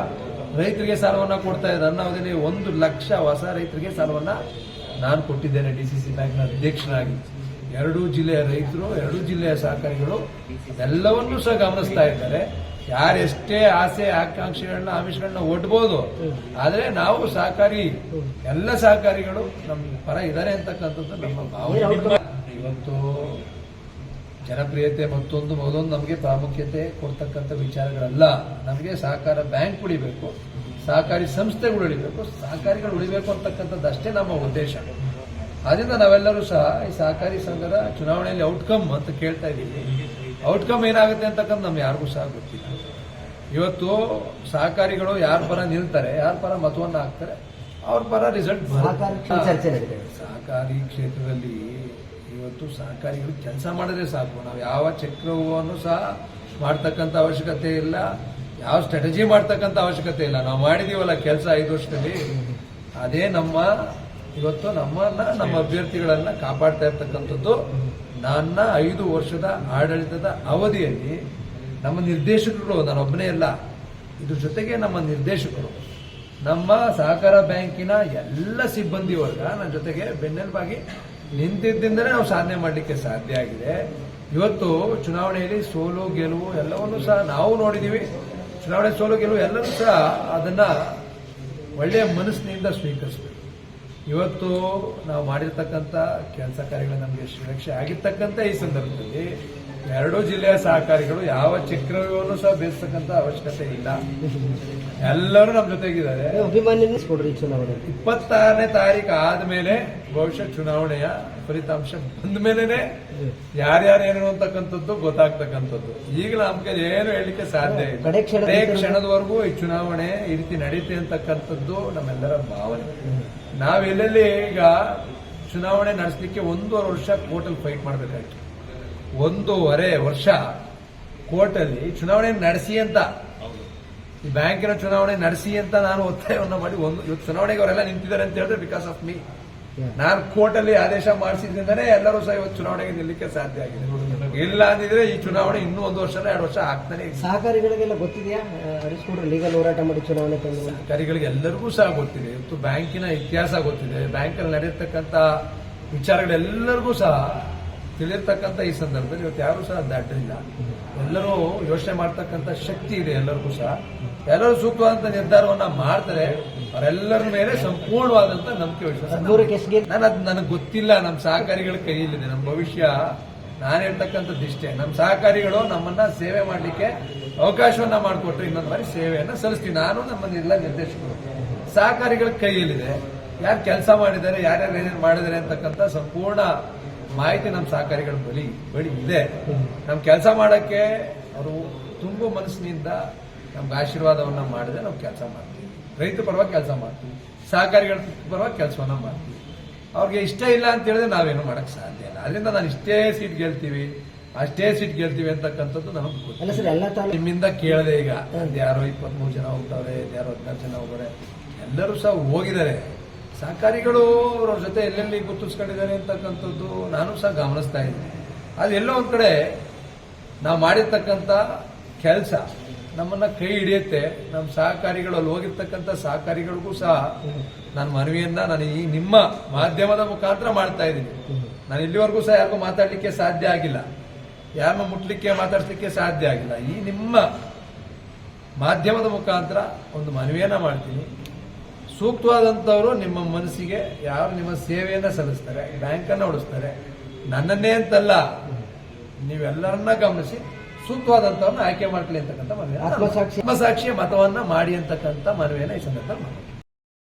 ರೈತರಿಗೆ ಸಾಲವನ್ನ ಕೊಡ್ತಾ ಇದ್ದಾರೆ. ಅವಧಿಯಲ್ಲಿ ಒಂದು ಲಕ್ಷ ಹೊಸ ರೈತರಿಗೆ ಸಾಲವನ್ನ ನಾನು ಕೊಟ್ಟಿದ್ದೇನೆ ಡಿ ಸಿ ಸಿ ಬ್ಯಾಂಕ್ನ ಅಧ್ಯಕ್ಷನಾಗಿ ಎರಡೂ ಜಿಲ್ಲೆಯ ರೈತರು ಎರಡೂ ಜಿಲ್ಲೆಯ ಸಹಕಾರಿಗಳು ಎಲ್ಲವನ್ನೂ ಸಹ ಗಮನಿಸ್ತಾ ಇದ್ದಾರೆ. ಯಾರೆಷ್ಟೇ ಆಸೆ ಆಕಾಂಕ್ಷೆಗಳನ್ನ ಆಮಿಷಗಳನ್ನ ಒಡ್ಬೋದು ಆದರೆ ನಾವು ಸಹಕಾರಿ ಎಲ್ಲ ಸಹಕಾರಿಗಳು ನಮ್ಮ ಪರ ಇದ್ದಾರೆ ಅಂತಕ್ಕಂಥದ್ದು ನಮ್ಮ ಭಾವನೆ. ಇವತ್ತು ಜನಪ್ರಿಯತೆ ಮತ್ತೊಂದು ಮೊದಲೊಂದು ನಮಗೆ ಪ್ರಾಮುಖ್ಯತೆ ಕೊಡ್ತಕ್ಕಂಥ ವಿಚಾರಗಳಲ್ಲ. ನಮಗೆ ಸಹಕಾರ ಬ್ಯಾಂಕ್ ಉಳಿಬೇಕು ಸಹಕಾರಿ ಸಂಸ್ಥೆಗಳು ಉಳಿಬೇಕು ಸಹಕಾರಿಗಳು ಉಳಿಬೇಕು ಅಂತಕ್ಕಂಥದ್ದಷ್ಟೇ ನಮ್ಮ ಉದ್ದೇಶ. ಆದ್ರಿಂದ ನಾವೆಲ್ಲರೂ ಸಹ ಈ ಸಹಕಾರಿ ಸಂಘದ ಚುನಾವಣೆಯಲ್ಲಿ ಔಟ್ಕಮ್ ಅಂತ ಕೇಳ್ತಾ ಇದ್ದೀವಿ. ಔಟ್ಕಮ್ ಏನಾಗುತ್ತೆ ಅಂತಕ್ಕಂಥ ನಮ್ಗೆ ಯಾರಿಗೂ ಸಹ ಗೊತ್ತಿಲ್ಲ. ಇವತ್ತು ಸಹಕಾರಿಗಳು ಯಾರ ಪರ ನಿಲ್ತಾರೆ ಯಾರ ಪರ ಮತವನ್ನು ಹಾಕ್ತಾರೆ ಅವ್ರ ಪರ ರಿಸಲ್ಟ್ ಸಹಕಾರಿ ಕ್ಷೇತ್ರದಲ್ಲಿ ಇವತ್ತು ಸಹಕಾರಿಗಳು ಕೆಲಸ ಮಾಡಿದ್ರೆ ಸಾಕು. ನಾವು ಯಾವ ಚಕ್ರವನ್ನು ಸಹ ಮಾಡ್ತಕ್ಕಂಥ ಅವಶ್ಯಕತೆ ಇಲ್ಲ. ಯಾವ ಸ್ಟ್ರಾಟಜಿ ಮಾಡ್ತಕ್ಕಂಥ ಅವಶ್ಯಕತೆ ಇಲ್ಲ. ನಾವು ಮಾಡಿದೀವಲ್ಲ ಕೆಲಸ ಐದು ವರ್ಷದಲ್ಲಿ. ಅದೇ ನಮ್ಮ, ಇವತ್ತು ನಮ್ಮನ್ನ, ನಮ್ಮ ಅಭ್ಯರ್ಥಿಗಳನ್ನ ಕಾಪಾಡ್ತಾ ಇರ್ತಕ್ಕಂಥದ್ದು ನನ್ನ ಐದು ವರ್ಷದ ಆಡಳಿತದ ಅವಧಿಯಲ್ಲಿ ನಮ್ಮ ನಿರ್ದೇಶಕರು ನಾನೊಬ್ಬನೇ ಅಲ್ಲ. ಇದ್ರ ಜೊತೆಗೆ ನಮ್ಮ ನಿರ್ದೇಶಕರು, ನಮ್ಮ ಸಹಕಾರ ಬ್ಯಾಂಕಿನ ಎಲ್ಲ ಸಿಬ್ಬಂದಿ ವರ್ಗ, ನನ್ನ ಜೊತೆಗೆ ಬೆನ್ನೆಲುಬಾಗಿ ನಿಂತಿದ್ದಿಂದಲೇ ನಾವು ಸಾಧನೆ ಮಾಡಲಿಕ್ಕೆ ಸಾಧ್ಯ ಆಗಿದೆ. ಇವತ್ತು ಚುನಾವಣೆಯಲ್ಲಿ ಸೋಲು, ಗೆಲುವು ಎಲ್ಲವನ್ನೂ ಸಹ ನಾವು ನೋಡಿದೀವಿ. ಚುನಾವಣೆ ಸೋಲು, ಗೆಲುವು ಎಲ್ಲರೂ ಸಹ ಅದನ್ನ ಒಳ್ಳೆಯ ಮನಸ್ಸಿನಿಂದ ಸ್ವೀಕರಿಸಬೇಕು. ಇವತ್ತು ನಾವು ಮಾಡಿರ್ತಕ್ಕಂಥ ಕೆಲಸ ಕಾರ್ಯಗಳು ನಮಗೆ ಸುರಕ್ಷೆ ಆಗಿರ್ತಕ್ಕಂಥ ಈ ಸಂದರ್ಭದಲ್ಲಿ ಎರಡೂ ಜಿಲ್ಲೆಯ ಸಹಕಾರಿಗಳು ಯಾವ ಚಕ್ರವ್ಯೂಹವನ್ನು ಸಹ ಬೇಯಿಸ್ತಕ್ಕಂಥ ಅವಶ್ಯಕತೆ ಇಲ್ಲ. ಎಲ್ಲರೂ ನಮ್ಮ ಜೊತೆಗಿದ್ದಾರೆ. ಚುನಾವಣೆ. ಇಪ್ಪತ್ತಾರನೇ ತಾರೀಕು ಆದ್ಮೇಲೆ ಬಹುಶಃ ಚುನಾವಣೆಯ ಫಲಿತಾಂಶ ಬಂದ ಮೇಲೆನೆ ಯಾರ್ಯಾರು ಏನು ಅಂತಕ್ಕಂಥದ್ದು ಗೊತ್ತಾಗ್ತಕ್ಕಂಥದ್ದು. ಈಗ ನಮ್ಗೆ ಏನು ಹೇಳಲಿಕ್ಕೆ ಸಾಧ್ಯ ಇಲ್ಲ. ಕ್ಷಣದವರೆಗೂ ಈ ಚುನಾವಣೆ ಈ ರೀತಿ ನಡೀತೆ ಅಂತಕ್ಕಂಥದ್ದು ನಮ್ಮೆಲ್ಲರ ಭಾವನೆ. ನಾವೆಲ್ಲೆಲ್ಲಿ ಈಗ ಚುನಾವಣೆ ನಡೆಸಲಿಕ್ಕೆ ಒಂದೂವರೆ ವರ್ಷ ಕೋರ್ಟಲ್ಲಿ ಫೈಟ್ ಮಾಡಬೇಕಾಯ್ತು. ಒಂದೂವರೆ ವರ್ಷ ಕೋರ್ಟಲ್ಲಿ ಚುನಾವಣೆ ನಡೆಸಿ ಅಂತ. ಈ ಬ್ಯಾಂಕಿನ ಚುನಾವಣೆ ನಡೆಸಿ ಅಂತ ನಾನು ಒತ್ತಾಯವನ್ನು ಮಾಡಿ ಒಂದು ಇವತ್ತು ಚುನಾವಣೆಗೆ ಅವರೆಲ್ಲ ನಿಂತಿದ್ದಾರೆ ಅಂತ ಹೇಳಿದ್ರೆ ಬಿಕಾಸ್ ಆಫ್ ಮೀ ನಾನು ಕೋರ್ಟಲ್ಲಿ ಆದೇಶ ಮಾಡಿಸಿದ್ರಿಂದನೇ ಎಲ್ಲರೂ ಸಹ ಇವತ್ತು ಚುನಾವಣೆಗೆ ನಿಲ್ಲಕ್ಕೆ ಸಾಧ್ಯ ಆಗಿದೆ. ಇಲ್ಲ ಅಂದಿದ್ರೆ ಈ ಚುನಾವಣೆ ಇನ್ನೂ ಒಂದು ವರ್ಷ ಎರಡು ವರ್ಷ ಆಗ್ತಾನೆ ಸಹಕಾರಿಗಳಿಗೆಲ್ಲ ಗೊತ್ತಿದೆಯಾ? ಲೀಗಲ್ ಹೋರಾಟ ಮಾಡಿ ಚುನಾವಣೆ ಸಹಕಾರಿಗಳಿಗೆ ಎಲ್ಲರಿಗೂ ಸಹ ಗೊತ್ತಿದೆ. ಇವತ್ತು ಬ್ಯಾಂಕಿನ ಇತಿಹಾಸ ಗೊತ್ತಿದೆ. ಬ್ಯಾಂಕಲ್ಲಿ ನಡೆಯತಕ್ಕಂತ ವಿಚಾರಗಳೆಲ್ಲರಿಗೂ ಸಹ ತಿಳಿರ್ತಕ್ಕಂಥ ಈ ಸಂದರ್ಭದಲ್ಲಿ ಇವತ್ತು ಯಾರೂ ಸಹ ದಾಟಲಿಲ್ಲ. ಎಲ್ಲರೂ ಯೋಚನೆ ಮಾಡ್ತಕ್ಕಂಥ ಶಕ್ತಿ ಇದೆ ಎಲ್ಲರಿಗೂ ಸಹ. ಎಲ್ಲರೂ ಸೂಕ್ತವಾದಂತ ನಿರ್ಧಾರವನ್ನ ಮಾಡ್ತಾರೆ. ಅವರೆಲ್ಲರ ಮೇಲೆ ಸಂಪೂರ್ಣವಾದಂತ ನಂಬಿಕೆ ವಿಶ್ವಾಸ ನಾನು ಅದು ನನಗೆ ಗೊತ್ತಿಲ್ಲ ನಮ್ಮ ಸಹಕಾರಿಗಳ ಕೈಯಲ್ಲಿದೆ. ನಮ್ಮ ಭವಿಷ್ಯ ನಾನು ಹೇಳ್ತಕ್ಕಂಥ ಇಷ್ಟೇ ನಮ್ಮ ಸಹಕಾರಿಗಳು ನಮ್ಮನ್ನ ಸೇವೆ ಮಾಡಲಿಕ್ಕೆ ಅವಕಾಶವನ್ನ ಮಾಡಿಕೊಟ್ರೆ. ಇನ್ನೊಂದು ಬಾರಿ ಸೇವೆಯನ್ನ ಸಲ್ಲಿಸ್ತೀನಿ. ನಾನು ನಮ್ಮ ಎಲ್ಲ ನಿರ್ದೇಶಕರು. ಸಹಕಾರಿಗಳ ಕೈಯಲ್ಲಿದೆ. ಯಾರು ಕೆಲಸ ಮಾಡಿದ್ದಾರೆ ಯಾರ್ಯಾರು ಏನೇನು ಮಾಡಿದ್ದಾರೆ ಅಂತಕ್ಕಂಥ ಸಂಪೂರ್ಣ ಮಾಹಿತಿ ನಮ್ಮ ಸಹಕಾರಿಗಳ ಬಲಿ ಬಳಿ ಇದೆ. ನಮ್ಮ ಕೆಲಸ ಮಾಡೋಕ್ಕೆ ಅವರು ತುಂಬ ಮನಸ್ಸಿನಿಂದ ನಮ್ಗೆ ಆಶೀರ್ವಾದವನ್ನು ಮಾಡಿದ್ರೆ ನಾವು ಕೆಲಸ ಮಾಡ್ತೀವಿ. ರೈತ ಪರವಾಗಿ ಕೆಲಸ ಮಾಡ್ತೀವಿ. ಸಹಕಾರಿಗಳ ಪರವಾಗಿ ಕೆಲಸವನ್ನು ಮಾಡ್ತೀವಿ. ಅವ್ರಿಗೆ ಇಷ್ಟ ಇಲ್ಲ ಅಂತ ಹೇಳಿದ್ರೆ ನಾವೇನು ಮಾಡೋಕ್ಕೆ ಸಾಧ್ಯ ಇಲ್ಲ. ಅದರಿಂದ ನಾನು ಇಷ್ಟೇ ಸೀಟ್ ಗೆಲ್ತೀವಿ ಅಷ್ಟೇ ಸೀಟ್ ಗೆಲ್ತೀವಿ ಅಂತಕ್ಕಂಥದ್ದು ನಮಗೆ ನಿಮ್ಮಿಂದ ಕೇಳಿದೆ ಈಗ. ಯಾರೋ ಇಪ್ಪತ್ಮೂರು ಜನ ಹೋಗ್ತಾರೆ ಯಾರೋ ಹದಿನಾರು ಜನ ಹೋಗ್ತಾರೆ. ಎಲ್ಲರೂ ಸಹ ಹೋಗಿದ್ದಾರೆ. ಸಹಕಾರಿಗಳು ಅವರ ಜೊತೆ ಎಲ್ಲೆಲ್ಲಿ ಗುರುತಿಸ್ಕೊಂಡಿದ್ದಾರೆ ಅಂತಕ್ಕಂಥದ್ದು ನಾನು ಸಹ ಗಮನಿಸ್ತಾ ಇದ್ದೀನಿ. ಅದು ಎಲ್ಲೋ ಒಂದು ಕಡೆ ನಾವು ಮಾಡಿರ್ತಕ್ಕಂಥ ಕೆಲಸ ನಮ್ಮನ್ನ ಕೈ ಹಿಡಿಯುತ್ತೆ. ನಮ್ಮ ಸಹಕಾರಿಗಳು ಅಲ್ಲಿ ಹೋಗಿರ್ತಕ್ಕಂಥ ಸಹಕಾರಿಗಳಿಗೂ ಸಹ ನನ್ನ ಮನವಿಯನ್ನ ನಾನು ಈ ನಿಮ್ಮ ಮಾಧ್ಯಮದ ಮುಖಾಂತರ ಮಾಡ್ತಾ ಇದ್ದೀನಿ. ನಾನು ಇಲ್ಲಿವರೆಗೂ ಸಹ ಯಾರಿಗೂ ಮಾತಾಡಲಿಕ್ಕೆ ಸಾಧ್ಯ ಆಗಿಲ್ಲ. ಯಾರನ್ನು ಮುಟ್ಲಿಕ್ಕೆ ಮಾತಾಡ್ಲಿಕ್ಕೆ ಸಾಧ್ಯ ಆಗಿಲ್ಲ. ಈ ನಿಮ್ಮ ಮಾಧ್ಯಮದ ಮುಖಾಂತರ ಒಂದು ಮನವಿಯನ್ನ ಮಾಡ್ತೀನಿ. ಸೂಕ್ತವಾದಂಥವರು ನಿಮ್ಮ ಮನಸ್ಸಿಗೆ ಯಾರು ನಿಮ್ಮ ಸೇವೆಯನ್ನ ಸಲ್ಲಿಸ್ತಾರೆ ಬ್ಯಾಂಕನ್ನು ಉಳಿಸ್ತಾರೆ. ನನ್ನನ್ನೇ ಅಂತಲ್ಲ. ನೀವೆಲ್ಲರನ್ನ ಗಮನಿಸಿ ಸೂಕ್ತವಾದಂಥವ್ರನ್ನ ಆಯ್ಕೆ ಮಾಡ್ಲಿ ಅಂತಕ್ಕಂಥ ಮನವಿ ಆತ್ಮಸಾಕ್ಷಿ- ಆತ್ಮಸಾಕ್ಷಿಯ ಮತವನ್ನ ಮಾಡಿ ಅಂತಕ್ಕಂಥ ಮನವಿಯನ್ನ ಈ ಸಂದರ್ಭದಲ್ಲಿ.